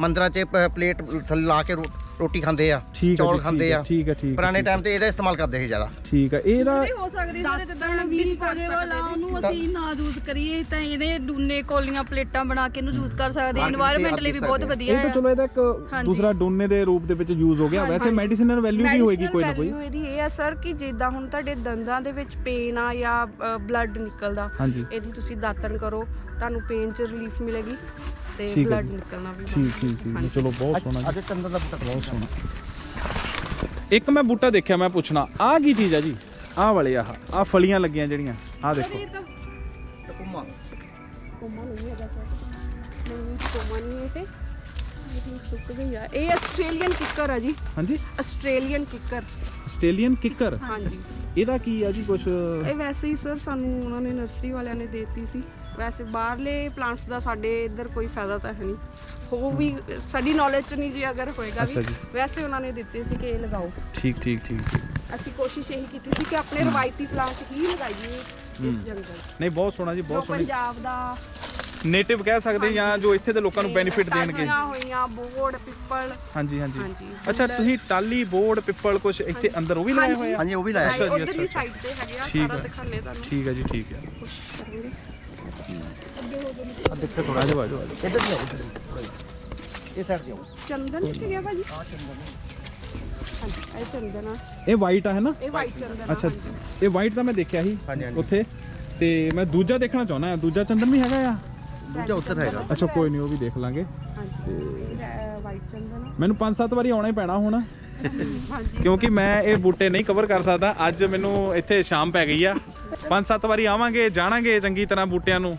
ਮੰਦਰਾਂ 'ਚ ਪਲੇਟ ਲਾ ਕੇ ਰੋਟੀ ਖਾਂਦੇ ਆ ਚੌਲ ਖਾਂਦੇ ਆ। ਠੀਕ ਹੈ ਠੀਕ ਪੁਰਾਣੇ ਟਾਈਮ ਤੇ ਇਹਦਾ ਇਸਤੇਮਾਲ ਕਰਦੇ ਸੀ ਜ਼ਿਆਦਾ। ਠੀਕ ਹੈ ਇਹਦਾ ਹੋ ਸਕਦੀ ਸਾਰੇ ਜਿੱਦਾਂ ਹੁਣ ਡਿਸਪੋਜ਼ੇਬਲ ਆ ਉਹਨੂੰ ਅਸੀਂ ਨਾ ਯੂਜ਼ ਕਰੀਏ ਤਾਂ ਇਹਦੇ ਡੂਨੇ ਕੋਲੀਆਂ ਪਲੇਟਾਂ ਬਣਾ ਕੇ ਇਹਨੂੰ ਯੂਜ਼ ਕਰ ਸਕਦੇ ਆ। এনवायरमेंट ਲਈ ਵੀ ਬਹੁਤ ਵਧੀਆ ਹੈ ਇਹ ਤਾਂ ਚਲੋ ਇਹਦਾ ਇੱਕ ਦੂਸਰਾ ਡੂਨੇ ਦੇ ਰੂਪ ਦੇ ਵਿੱਚ ਯੂਜ਼ ਹੋ ਗਿਆ। ਵੈਸੇ ਮੈਡੀਸਿਨਲ ਵੈਲਿਊ ਵੀ ਹੋਏਗੀ ਕੋਈ ਨਾ ਕੋਈ। ਇਹਦੀ ਇਹ ਆ ਸਰ ਕਿ ਜਿੱਦਾਂ ਹੁਣ ਤੁਹਾਡੇ ਦੰਦਾਂ ਦੇ ਵਿੱਚ ਪੇਨ ਆ ਜਾਂ ਬਲੱਡ ਨਿਕਲਦਾ ਇਹਦੀ ਤੁਸੀਂ ਦਾਤਣ ਕਰੋ ਤੁਹਾਨੂੰ ਪੇਨ 'ਚ ਰਿਲੀਫ ਮਿਲੇਗੀ। ਤੇ ਠੀਕ ਹੈ ਬਲੱਡ ਜੀ। ਨਿਕਲਣਾ ਵੀ ਠੀਕ ਠੀਕ ਠੀਕ। ਚਲੋ ਬਹੁਤ ਸੋਹਣਾ ਜੀ। ਅੱਜ ਚੰਦਨ ਦਾ ਬੂਟਾ ਬਹੁਤ ਸੋਹਣਾ। ਇੱਕ ਮੈਂ ਬੂਟਾ ਦੇਖਿਆ ਮੈਂ ਪੁੱਛਣਾ ਆਹ ਕੀ ਚੀਜ਼ ਆ ਜੀ? ਆਹ ਵਾਲੇ ਆਹ ਆਹ ਫਲੀਆਂ ਲੱਗੀਆਂ ਜਿਹੜੀਆਂ ਆਹ ਦੇਖੋ। ਕੁਮਾ। ਕੋਮਾ ਨਹੀਂ ਹੈਗਾ ਸਰ। ਨਹੀਂ ਕੋਮਾ ਨਹੀਂ ਹੈ ਇਹ ਇਹ ਸੁੱਕ ਗਈ ਆ। ਇਹ ਆਸਟ੍ਰੇਲੀਅਨ ਕਿੱਕਰ ਆ ਜੀ। ਹਾਂਜੀ? ਆਸਟ੍ਰੇਲੀਅਨ ਕਿੱਕਰ। ਆਸਟ੍ਰੇਲੀਅਨ ਕਿੱਕਰ? ਹਾਂਜੀ। ਇਹਦਾ ਕੀ ਆ ਜੀ ਕੁਛ? ਇਹ ਵੈਸੇ ਹੀ ਸਰ ਸਾਨੂੰ ਉਹਨਾਂ ਨੇ ਨਰਸਰੀ ਵਾਲਿਆਂ ਨੇ ਦੇਤੀ ਸੀ। ਵੈਸੇ ਬਾਹਰਲੇ ਪਲਾਂਟਸ ਦਾ ਸਾਡੇ ਇੱਧਰ ਕੋਈ ਫਾਇਦਾ ਤਾਂ ਹੈ ਨਹੀਂ। ਹੋ ਵੀ ਸਾਡੀ ਨੌਲੇਜ ਚ ਨਹੀਂ ਜੀ ਅਗਰ ਹੋਏਗਾ ਅੱਛਾ ਵੀ ਜੀ। ਵੈਸੇ ਉਹਨਾਂ ਨੇ ਦਿੱਤੇ ਸੀ ਕਿ ਇਹ ਲਗਾਓ। ਠੀਕ ਠੀਕ ਠੀਕ ਠੀਕ। ਅਸੀਂ ਕੋਸ਼ਿਸ਼ ਇਹੀ ਕੀਤੀ ਸੀ ਕਿ ਆਪਣੇ ਰਵਾਇਤੀ ਪਲਾਂਟ ਹੀ ਲਗਾਈਏ ਇਸ ਜੰਗਲ। ਨਹੀਂ ਬਹੁਤ ਸੋਹਣਾ ਜੀ ਜੋ ਬਹੁਤ ਸੋਹਣੀ। ਪੰਜਾਬ ਦਾ ਨੇਟਿਵ ਕਹਿ ਸਕਦੇ ਜਾਂ ਜੋ ਇੱਥੇ ਦੇ ਲੋਕਾਂ ਨੂੰ ਬੈਨੀਫਿਟ ਦੇਣਗੇ। ਟਾਹਲੀਆਂ ਹੋਈਆਂ ਬੋੜ ਪਿੱਪਲ। ਹਾਂਜੀ ਹਾਂਜੀ। ਹਾਂਜੀ। ਅੱਛਾ ਤੁਸੀਂ ਟਾਲੀ ਬੋਰਡ ਪਿੱਪਲ ਕੁਛ ਇੱਥੇ ਅੰਦਰ ਉਹ ਵੀ ਲਾਏ ਹੋਏ ਆ? ਹਾਂਜੀ ਉਹ ਵੀ ਲਾਇਆ ਅੱਛਾ ਜੀ, ਉਧਰਲੀ ਅੱਛਾ, ਸਾਈਡ ਤੇ ਹੈਗੇ ਆ ਠੀਕ ਸਾਰਾ ਹੈ। ਦਿਖਾਣੇ ਤੁਹਾਨੂੰ। ਠੀਕ ਹੈ ਜੀ ਠੀਕ ਹੈ ਕੋਸ਼ਿਸ਼ ਕਰਾਂਗੇ। ਆ ਦੇਖੋ ਥੋੜਾ ਆਜੋ ਆਜੋ ਆਜੋ ਇੱਧਰ ਦੀ ਆਓ ਇੱਧਰ ਦੀ। ਇਹ ਸਾਈਡ ਦੀ ਆਓ ਚੰਦਨ ਕਿੱਥੇ ਗਿਆ ਭਾਜੀ ਹਾਂਜੀ ਇਹ ਚੰਦਨ ਆ ਇਹ ਵਾਈਟ ਆ ਹੈ ਨਾ ਇਹ ਵਾਈਟ ਚੰਦਨ ਆ ਅੱਛਾ। ਇਹ ਵਾਈਟ ਤਾਂ ਮੈਂ ਦੇਖਿਆ ਸੀ ਹਾਂਜੀ, ਹਾਂਜੀ। ਉੱਥੇ ਤੇ ਮੈਂ ਦੂਜਾ ਦੇਖਣਾ ਚਾਹੁੰਦਾ ਹਾਂ ਦੂਜਾ ਚੰਦਨ ਵੀ ਹੈਗਾ ਆ ਦੂਜਾ ਉੱਧਰ ਹੈਗਾ। ਅੱਛਾ ਕੋਈ ਨਹੀਂ ਉਹ ਵੀ ਦੇਖ ਲਾਂਗੇ। ਹਾਂਜੀ। ਵਾਈਟ ਚੰਦਨ। ਮੈਨੂੰ 5-7 ਵਾਰੀ ਆਉਣਾ ਹੀ ਪੈਣਾ ਹੁਣ। ਹਾਂਜੀ। ਕਿਉਂਕਿ ਮੈਂ ਇਹ ਬੂਟੇ ਨਹੀਂ ਕਵਰ ਕਰ ਸਕਦਾ। ਅੱਜ ਮੈਨੂੰ ਇੱਥੇ ਸ਼ਾਮ ਪੈ ਗਈ ਆ। 5-7 ਵਾਰੀ ਆਵਾਂਗੇ ਜਾਣਾਂਗੇ ਚੰਗੀ ਤਰ੍ਹਾਂ ਬੂਟਿਆਂ ਨੂੰ।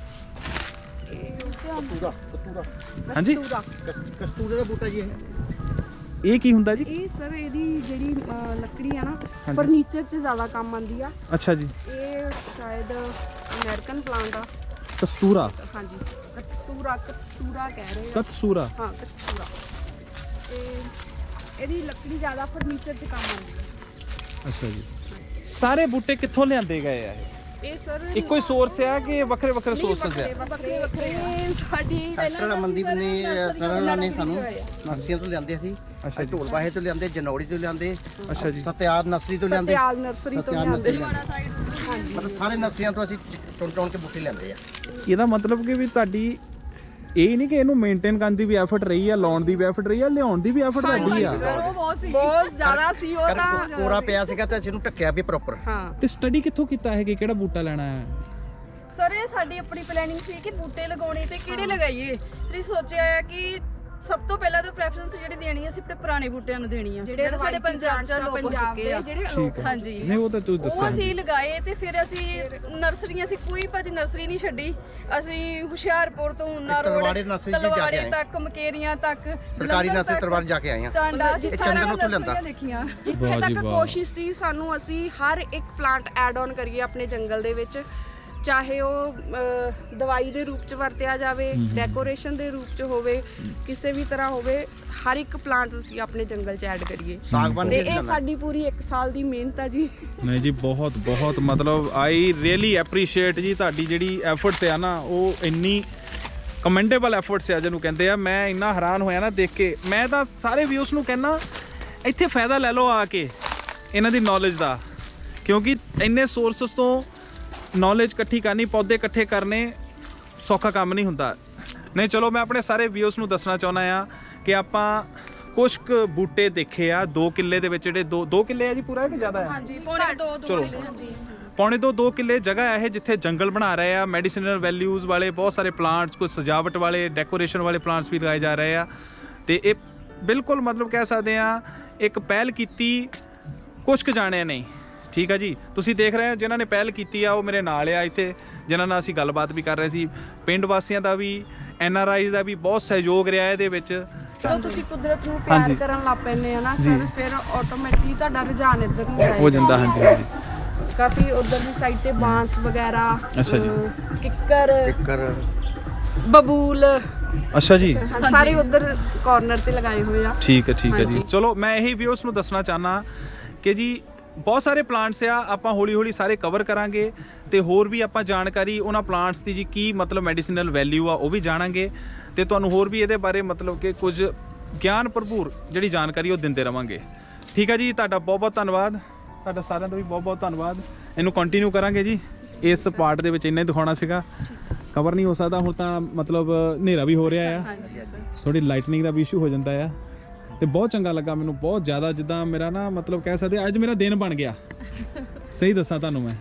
ਕਸਤੂਰਾ ਕਸਤੂਰਾ। ਹਾਂਜੀ? ਕਸਤੂਰਾ। ਕਸ- ਕਸਤੂਰੇ ਦਾ ਬੂਟਾ ਜੀ ਇਹ। ਇਹ ਕੀ ਹੁੰਦਾ ਜੀ? ਇਹ ਸਰ ਇਹਦੀ ਜਿਹੜੀ ਲੱਕੜੀ ਆ ਨਾ ਫਰਨੀਚਰ 'ਚ ਜ਼ਿਆਦਾ ਕੰਮ ਆਉਂਦੀ ਆ। ਅੱਛਾ ਜੀ। ਇਹ ਸ਼ਾਇਦ ਅਮਰੀਕਨ ਪਲਾਂਟ ਆ। ਕਸਤੂਰਾ। ਹਾਂਜੀ। ਕਤਸੂਰਾ ਕਤਸੂਰਾ ਕਹਿ ਰਹੇ ਆ। ਕਤਸੂਰਾ ਹਾਂ ਕਤਸੂਰਾ ਤੇ ਇਹਦੀ ਲੱਕੜੀ ਜ਼ਿਆਦਾ ਫਰਨੀਚਰ 'ਚ ਕੰਮ ਆਉਂਦੀ ਆ ਅੱਛਾ ਜੀ। ਸਾਰੇ ਬੂਟੇ ਕਿੱਥੋਂ ਲਿਆਂਦੇ ਗਏ ਆ ਇਹ? ਇਹ ਸਰ ਇੱਕੋ ਹੀ ਸੋਰਸ ਆ ਕਿ ਵੱਖਰੇ ਵੱਖਰੇ ਸੋਰਸਸ ਆ? ਵੱਖਰੇ ਵੱਖਰੇ ਸਾਡੀ ਫੈਕਟਰ ਮਨਦੀਪ ਨੇ ਸਰਵਣਾ ਨੇ ਸਾਨੂੰ ਨਰਸਰੀਆਂ ਤੋਂ ਲਿਆਂਦੇ ਸੀ ਅੱਛਾ ਢੋਲ ਬਾਹੇ ਤੋਂ ਲਿਆਂਦੇ ਜਨੌੜੀ ਤੋਂ ਲਿਆਂਦੇ ਅੱਛਾ ਜੀ। ਸਤਿਆਰ ਨਰਸਰੀ ਤੋਂ ਲਿਆਂਦੇ ਸਤਿਆਲ ਨਰਸਰੀ ਤੋਂ ਲਿਆਂਦੇ। ਨਰਸਰੀ ਲਿਆਂਦੇ। ਮਤਲਬ ਸਾਰੇ ਨਰਸਰੀਆਂ ਤੋਂ ਅਸੀਂ ਚੁਣ ਚੁਣ ਕੇ ਬੂਟੇ ਲਿਆਂਦੇ ਆ। ਇਹਦਾ ਮਤਲਬ ਕਿ ਵੀ ਤੁਹਾਡੀ ਇਹ ਨਹੀਂ ਕਿ ਇਹਨੂੰ ਮੇਨਟੇਨ ਕਰਨ ਦੀ ਵੀ ਐਫਰਟ ਰਹੀ ਆ ਲਾਉਣ ਦੀ ਵੀ ਐਫਰਟ ਰਹੀ ਆ ਲਿਆਉਣ ਦੀ ਵੀ ਐਫਰਟ ਤੁਹਾਡੀ ਆ। ਉਹ ਬਹੁਤ ਸੀ। ਬਹੁਤ ਜ਼ਿਆਦਾ ਸੀ ਉਹ ਤਾਂ ਕੋਰਾ ਪਿਆ ਸੀਗਾ ਤੇ ਅਸੀਂ ਨੂੰ ਢੱਕਿਆ ਵੀ ਪ੍ਰੋਪਰ ਹਾਂ। ਤੇ ਸਟੱਡੀ ਕਿੱਥੋਂ ਕੀਤਾ ਹੈ ਕਿ ਕਿਹੜਾ ਬੂਟਾ ਲੈਣਾ ਹੈ? ਸਰ ਇਹ ਸਾਡੀ ਆਪਣੀ ਪਲੈਨਿੰਗ ਸੀ ਕਿ ਬੂਟੇ ਲਗਾਉਣੇ ਤੇ ਕਿਹੜੇ ਲਗਾਈਏ। ਤੇ ਸੋਚਿਆ ਹੈ ਕਿ ਸਭ ਤੋਂ ਪਹਿਲਾਂ ਤਾਂ ਪ੍ਰੈਫਰੈਂਸ ਜਿਹੜੀ ਦੇਣੀ ਹੈ ਅਸੀਂ ਆਪਣੇ ਪੁਰਾਣੇ ਬੂਟਿਆਂ ਨੂੰ ਦੇਣੀ ਆ। ਜਿਹੜੇ ਸਾਡੇ ਪੰਜਾਬ ਚ ਲੋਕ ਹੋ ਚੁੱਕੇ ਆ। ਜਿਹੜੇ ਹੈ। ਹਾਂਜੀ। ਨਹੀਂ ਉਹ ਤਾਂ ਤੁਸੀਂ ਉਹ ਦੱਸਿਆ ਅਸੀਂ ਲਗਾਏ ਤੇ ਫਿਰ ਅਸੀਂ ਨਰਸਰੀਆਂ ਅਸੀਂ ਕੋਈ ਭਾਜੀ ਨਰਸਰੀ ਨਹੀਂ ਛੱਡੀ। ਅਸੀਂ ਹੁਸ਼ਿਆਰਪੁਰ ਤੋਂ ਉਨਾ ਰੋਡ ਤਲਵਾੜੇ ਤਲਵਾੜੇ। ਤੱਕ ਮਕੇਰੀਆਂ ਤੱਕ ਸਰਕਾਰੀ ਨਰਸਰੀ ਤਰਵਾਰ ਜਾ ਕੇ ਆਏ ਆ। ਟਾਂਡਾ ਅਸੀਂ ਇਹ ਸਾਰਾ ਨਰਸਰੀਆਂ ਲਿਆਂਦਾ। ਦੇਖੀਆਂ ਜਿੱਥੇ ਤੱਕ। ਕੋਸ਼ਿਸ਼ ਸੀ ਸਾਨੂੰ ਅਸੀਂ ਹਰ ਇੱਕ ਪਲਾਂਟ ਐਡ ਆਨ ਕਰੀਏ ਆਪਣੇ ਜੰਗਲ ਦੇ ਵਿੱਚ। ਚਾਹੇ ਉਹ ਅਹ, ਦਵਾਈ ਦੇ ਰੂਪ ਚ ਵਰਤਿਆ ਜਾਵੇ ਡੈਕੋਰੇਸ਼ਨ ਦੇ ਰੂਪ ਚ ਹੋਵੇ ਕਿਸੇ ਵੀ ਤਰ੍ਹਾਂ ਹੋਵੇ ਹਰ ਇੱਕ ਪਲਾਂਟ ਅਸੀਂ ਆਪਣੇ ਜੰਗਲ ਚ ਐਡ ਕਰੀਏ। ਸਾਗਵਾਨ ਤੇ ਇਹ ਸਾਡੀ ਪੂਰੀ 1 ਸਾਲ ਦੀ ਮਿਹਨਤ ਆ ਜੀ। ਨਹੀਂ ਜੀ ਬਹੁਤ ਬਹੁਤ ਮਤਲਬ ਆਈ ਰੀਅਲੀ ਐਪਰੀਸ਼ੀਏਟ ਜੀ ਤੁਹਾਡੀ ਜਿਹੜੀ ਐਫਰਟਸ ਆ ਨਾ ਉਹ ਇੰਨੀ ਕਮੈਂਡੇਬਲ ਐਫਰਟਸ ਆ ਜਿਹਨੂੰ ਕਹਿੰਦੇ ਆ। ਮੈਂ ਇੰਨਾ ਹੈਰਾਨ ਹੋਇਆ ਨਾ ਦੇਖ ਕੇ। ਮੈਂ ਤਾਂ ਸਾਰੇ ਵਿਊਸ ਨੂੰ ਕਹਿੰਨਾ ਇੱਥੇ ਫਾਇਦਾ ਲੈ ਲਓ ਆ ਕੇ ਇਹਨਾਂ ਦੀ ਨੌਲੇਜ ਦਾ। ਕਿਉਂਕਿ ਇੰਨੇ ਸੋਰਸਸ ਤੋਂ ਨੌਲੇਜ ਇਕੱਠੀ ਕਰਨੀ ਪੌਦੇ ਇਕੱਠੇ ਕਰਨੇ ਸੌਖਾ ਕੰਮ ਨਹੀਂ ਹੁੰਦਾ। ਨਹੀਂ ਚਲੋ ਮੈਂ ਆਪਣੇ ਸਾਰੇ ਵਿਊਸ ਨੂੰ ਦੱਸਣਾ ਚਾਹੁੰਦਾ ਆ ਕਿ ਆਪਾਂ ਕੁਛ ਕੁ ਬੂਟੇ ਦੇਖੇ ਆ 2 ਕਿੱਲੇ ਦੇ ਵਿੱਚ ਜਿਹੜੇ 2 2 ਕਿੱਲੇ ਆ ਜੀ ਪੂਰਾ ਹੈ ਕਿ ਜ਼ਿਆਦਾ ਹੈ ਹਾਂਜੀ ਪੌਣੇ ਦੋ ਦੋ ਚਲੋ। ਕਿਲੇ ਹਾਂਜੀ। ਪੌਣੇ ਤੋਂ 2 ਕਿੱਲੇ ਜਗ੍ਹਾ ਹੈ ਇਹ ਜਿੱਥੇ ਜੰਗਲ ਬਣਾ ਰਹੇ ਆ ਮੈਡੀਸਿਨਲ ਵੈਲਿਊਜ਼ ਵਾਲੇ ਬਹੁਤ ਸਾਰੇ ਪਲਾਂਟਸ ਕੁਝ ਸਜਾਵਟ ਵਾਲੇ ਡੈਕੋਰੇਸ਼ਨ ਵਾਲੇ ਪਲਾਂਟਸ ਵੀ ਲਗਾਏ ਜਾ ਰਹੇ ਆ। ਤੇ ਇਹ ਬਿਲਕੁਲ ਮਤਲਬ ਕਹਿ ਸਕਦੇ ਆ ਇੱਕ ਪਹਿਲ ਕੀਤੀ ਕੁਝ ਕੁ ਜਾਣਿਆ ਨਹੀਂ ਠੀਕ ਆ ਜੀ? ਤੁਸੀਂ ਦੇਖ ਰਹੇ ਹੋ ਜਿਨ੍ਹਾਂ ਨੇ ਪਹਿਲ ਕੀਤੀ ਆ ਉਹ ਮੇਰੇ ਨਾਲ ਆ ਇੱਥੇ ਜਿਨ੍ਹਾਂ ਨਾਲ ਅਸੀਂ ਗੱਲਬਾਤ ਵੀ ਕਰ ਰਹੇ ਸੀ। ਪਿੰਡ ਵਾਸੀਆਂ ਦਾ ਵੀ ਐਨ ਆਰ ਆਈਜ਼ ਦਾ ਵੀ ਬਹੁਤ ਸਹਿਯੋਗ ਰਿਹਾ ਇਹਦੇ ਵਿੱਚ। ਜਦੋਂ ਤੁਸੀਂ ਕੁਦਰਤ ਨੂੰ ਹਾਂਜੀ। ਪਿਆਰ ਕਰਨ ਲੱਗ ਪੈਂਦੇ ਆ ਨਾ ਸਰ ਫਿਰ ਆਟੋਮੈਟਿਕਲੀ ਤੁਹਾਡਾ ਰੁਝਾਨ ਇੱਧਰ ਨੂੰ ਹੋ ਜਾਂਦਾ ਹਾਂਜੀ ਹਾਂਜੀ। ਕਾਫੀ ਉਧਰ ਦੀ ਸਾਈਡ ਤੇ ਬਾਂਸ ਵਗੈਰਾ ਅੱਛਾ ਜੀ। ਅਹ, ਕਿੱਕਰ ਟਿੱਕਰ ਬਬੂਲ। ਅੱਛਾ ਜੀ। ਸਾਰੇ ਉਧਰ ਕਾਰਨਰ ਤੇ ਲਗਾਏ ਹੋਏ ਆ। ਠੀਕ ਹੈ ਠੀਕ ਹੈ ਜੀ। ਚਲੋ ਮੈਂ ਇਹੀ ਵਿਊਸ ਨੂੰ ਦੱਸਣਾ ਚਾਹਨਾ ਕਿ ਜੀ ਬਹੁਤ ਸਾਰੇ ਪਲਾਂਟਸ ਆ ਆਪਾਂ ਹੌਲੀ ਹੌਲੀ ਸਾਰੇ ਕਵਰ ਕਰਾਂਗੇ ਤੇ ਹੋਰ ਵੀ ਆਪਾਂ ਜਾਣਕਾਰੀ ਉਹਨਾਂ ਪਲਾਂਟਸ ਦੀ ਜੀ ਕੀ ਮਤਲਬ ਮੈਡੀਸਿਨਲ ਵੈਲਿਊ ਆ ਉਹ ਵੀ ਜਾਣਾਂਗੇ ਤੇ ਤੁਹਾਨੂੰ ਹੋਰ ਵੀ ਇਹਦੇ ਬਾਰੇ ਮਤਲਬ ਕਿ ਕੁਝ ਗਿਆਨ ਭਰਪੂਰ ਜਿਹੜੀ ਜਾਣਕਾਰੀ ਉਹ ਦਿੰਦੇ ਰਵਾਂਗੇ। ਠੀਕ ਹੈ ਜੀ ਤੁਹਾਡਾ ਬਹੁਤ ਬਹੁਤ ਧੰਨਵਾਦ। ਤੁਹਾਡਾ ਸਾਰਿਆਂ ਦਾ ਵੀ ਬਹੁਤ ਬਹੁਤ ਧੰਨਵਾਦ। ਇਹਨੂੰ ਕੰਟੀਨਿਊ ਕਰਾਂਗੇ ਜੀ। ਇਸ ਪਾਰਟ ਦੇ ਵਿੱਚ ਇੰਨਾ ਹੀ ਦਿਖਾਉਣਾ ਸੀਗਾ। ਕਵਰ ਨਹੀਂ ਹੋ ਸਕਦਾ ਹੁਣ ਤਾਂ ਮਤਲਬ ਹਨੇਰਾ ਵੀ ਹੋ ਰਿਹਾ ਆ। ਥੋੜੀ ਲਾਈਟਨਿੰਗ ਦਾ ਵੀ ਇਸ਼ੂ ਹੋ ਜਾਂਦਾ ਆ। ਤੇ ਬਹੁਤ ਚੰਗਾ ਲੱਗਾ ਮੈਨੂੰ ਬਹੁਤ ਜ਼ਿਆਦਾ ਜਿੱਦਾਂ ਮੇਰਾ ਨਾ ਮਤਲਬ ਕਹਿ ਸਕਦੇ ਅੱਜ ਮੇਰਾ ਦਿਨ ਬਣ ਗਿਆ। *laughs* ਸਹੀ ਦੱਸਾਂ ਤੁਹਾਨੂੰ ਮੈਂ।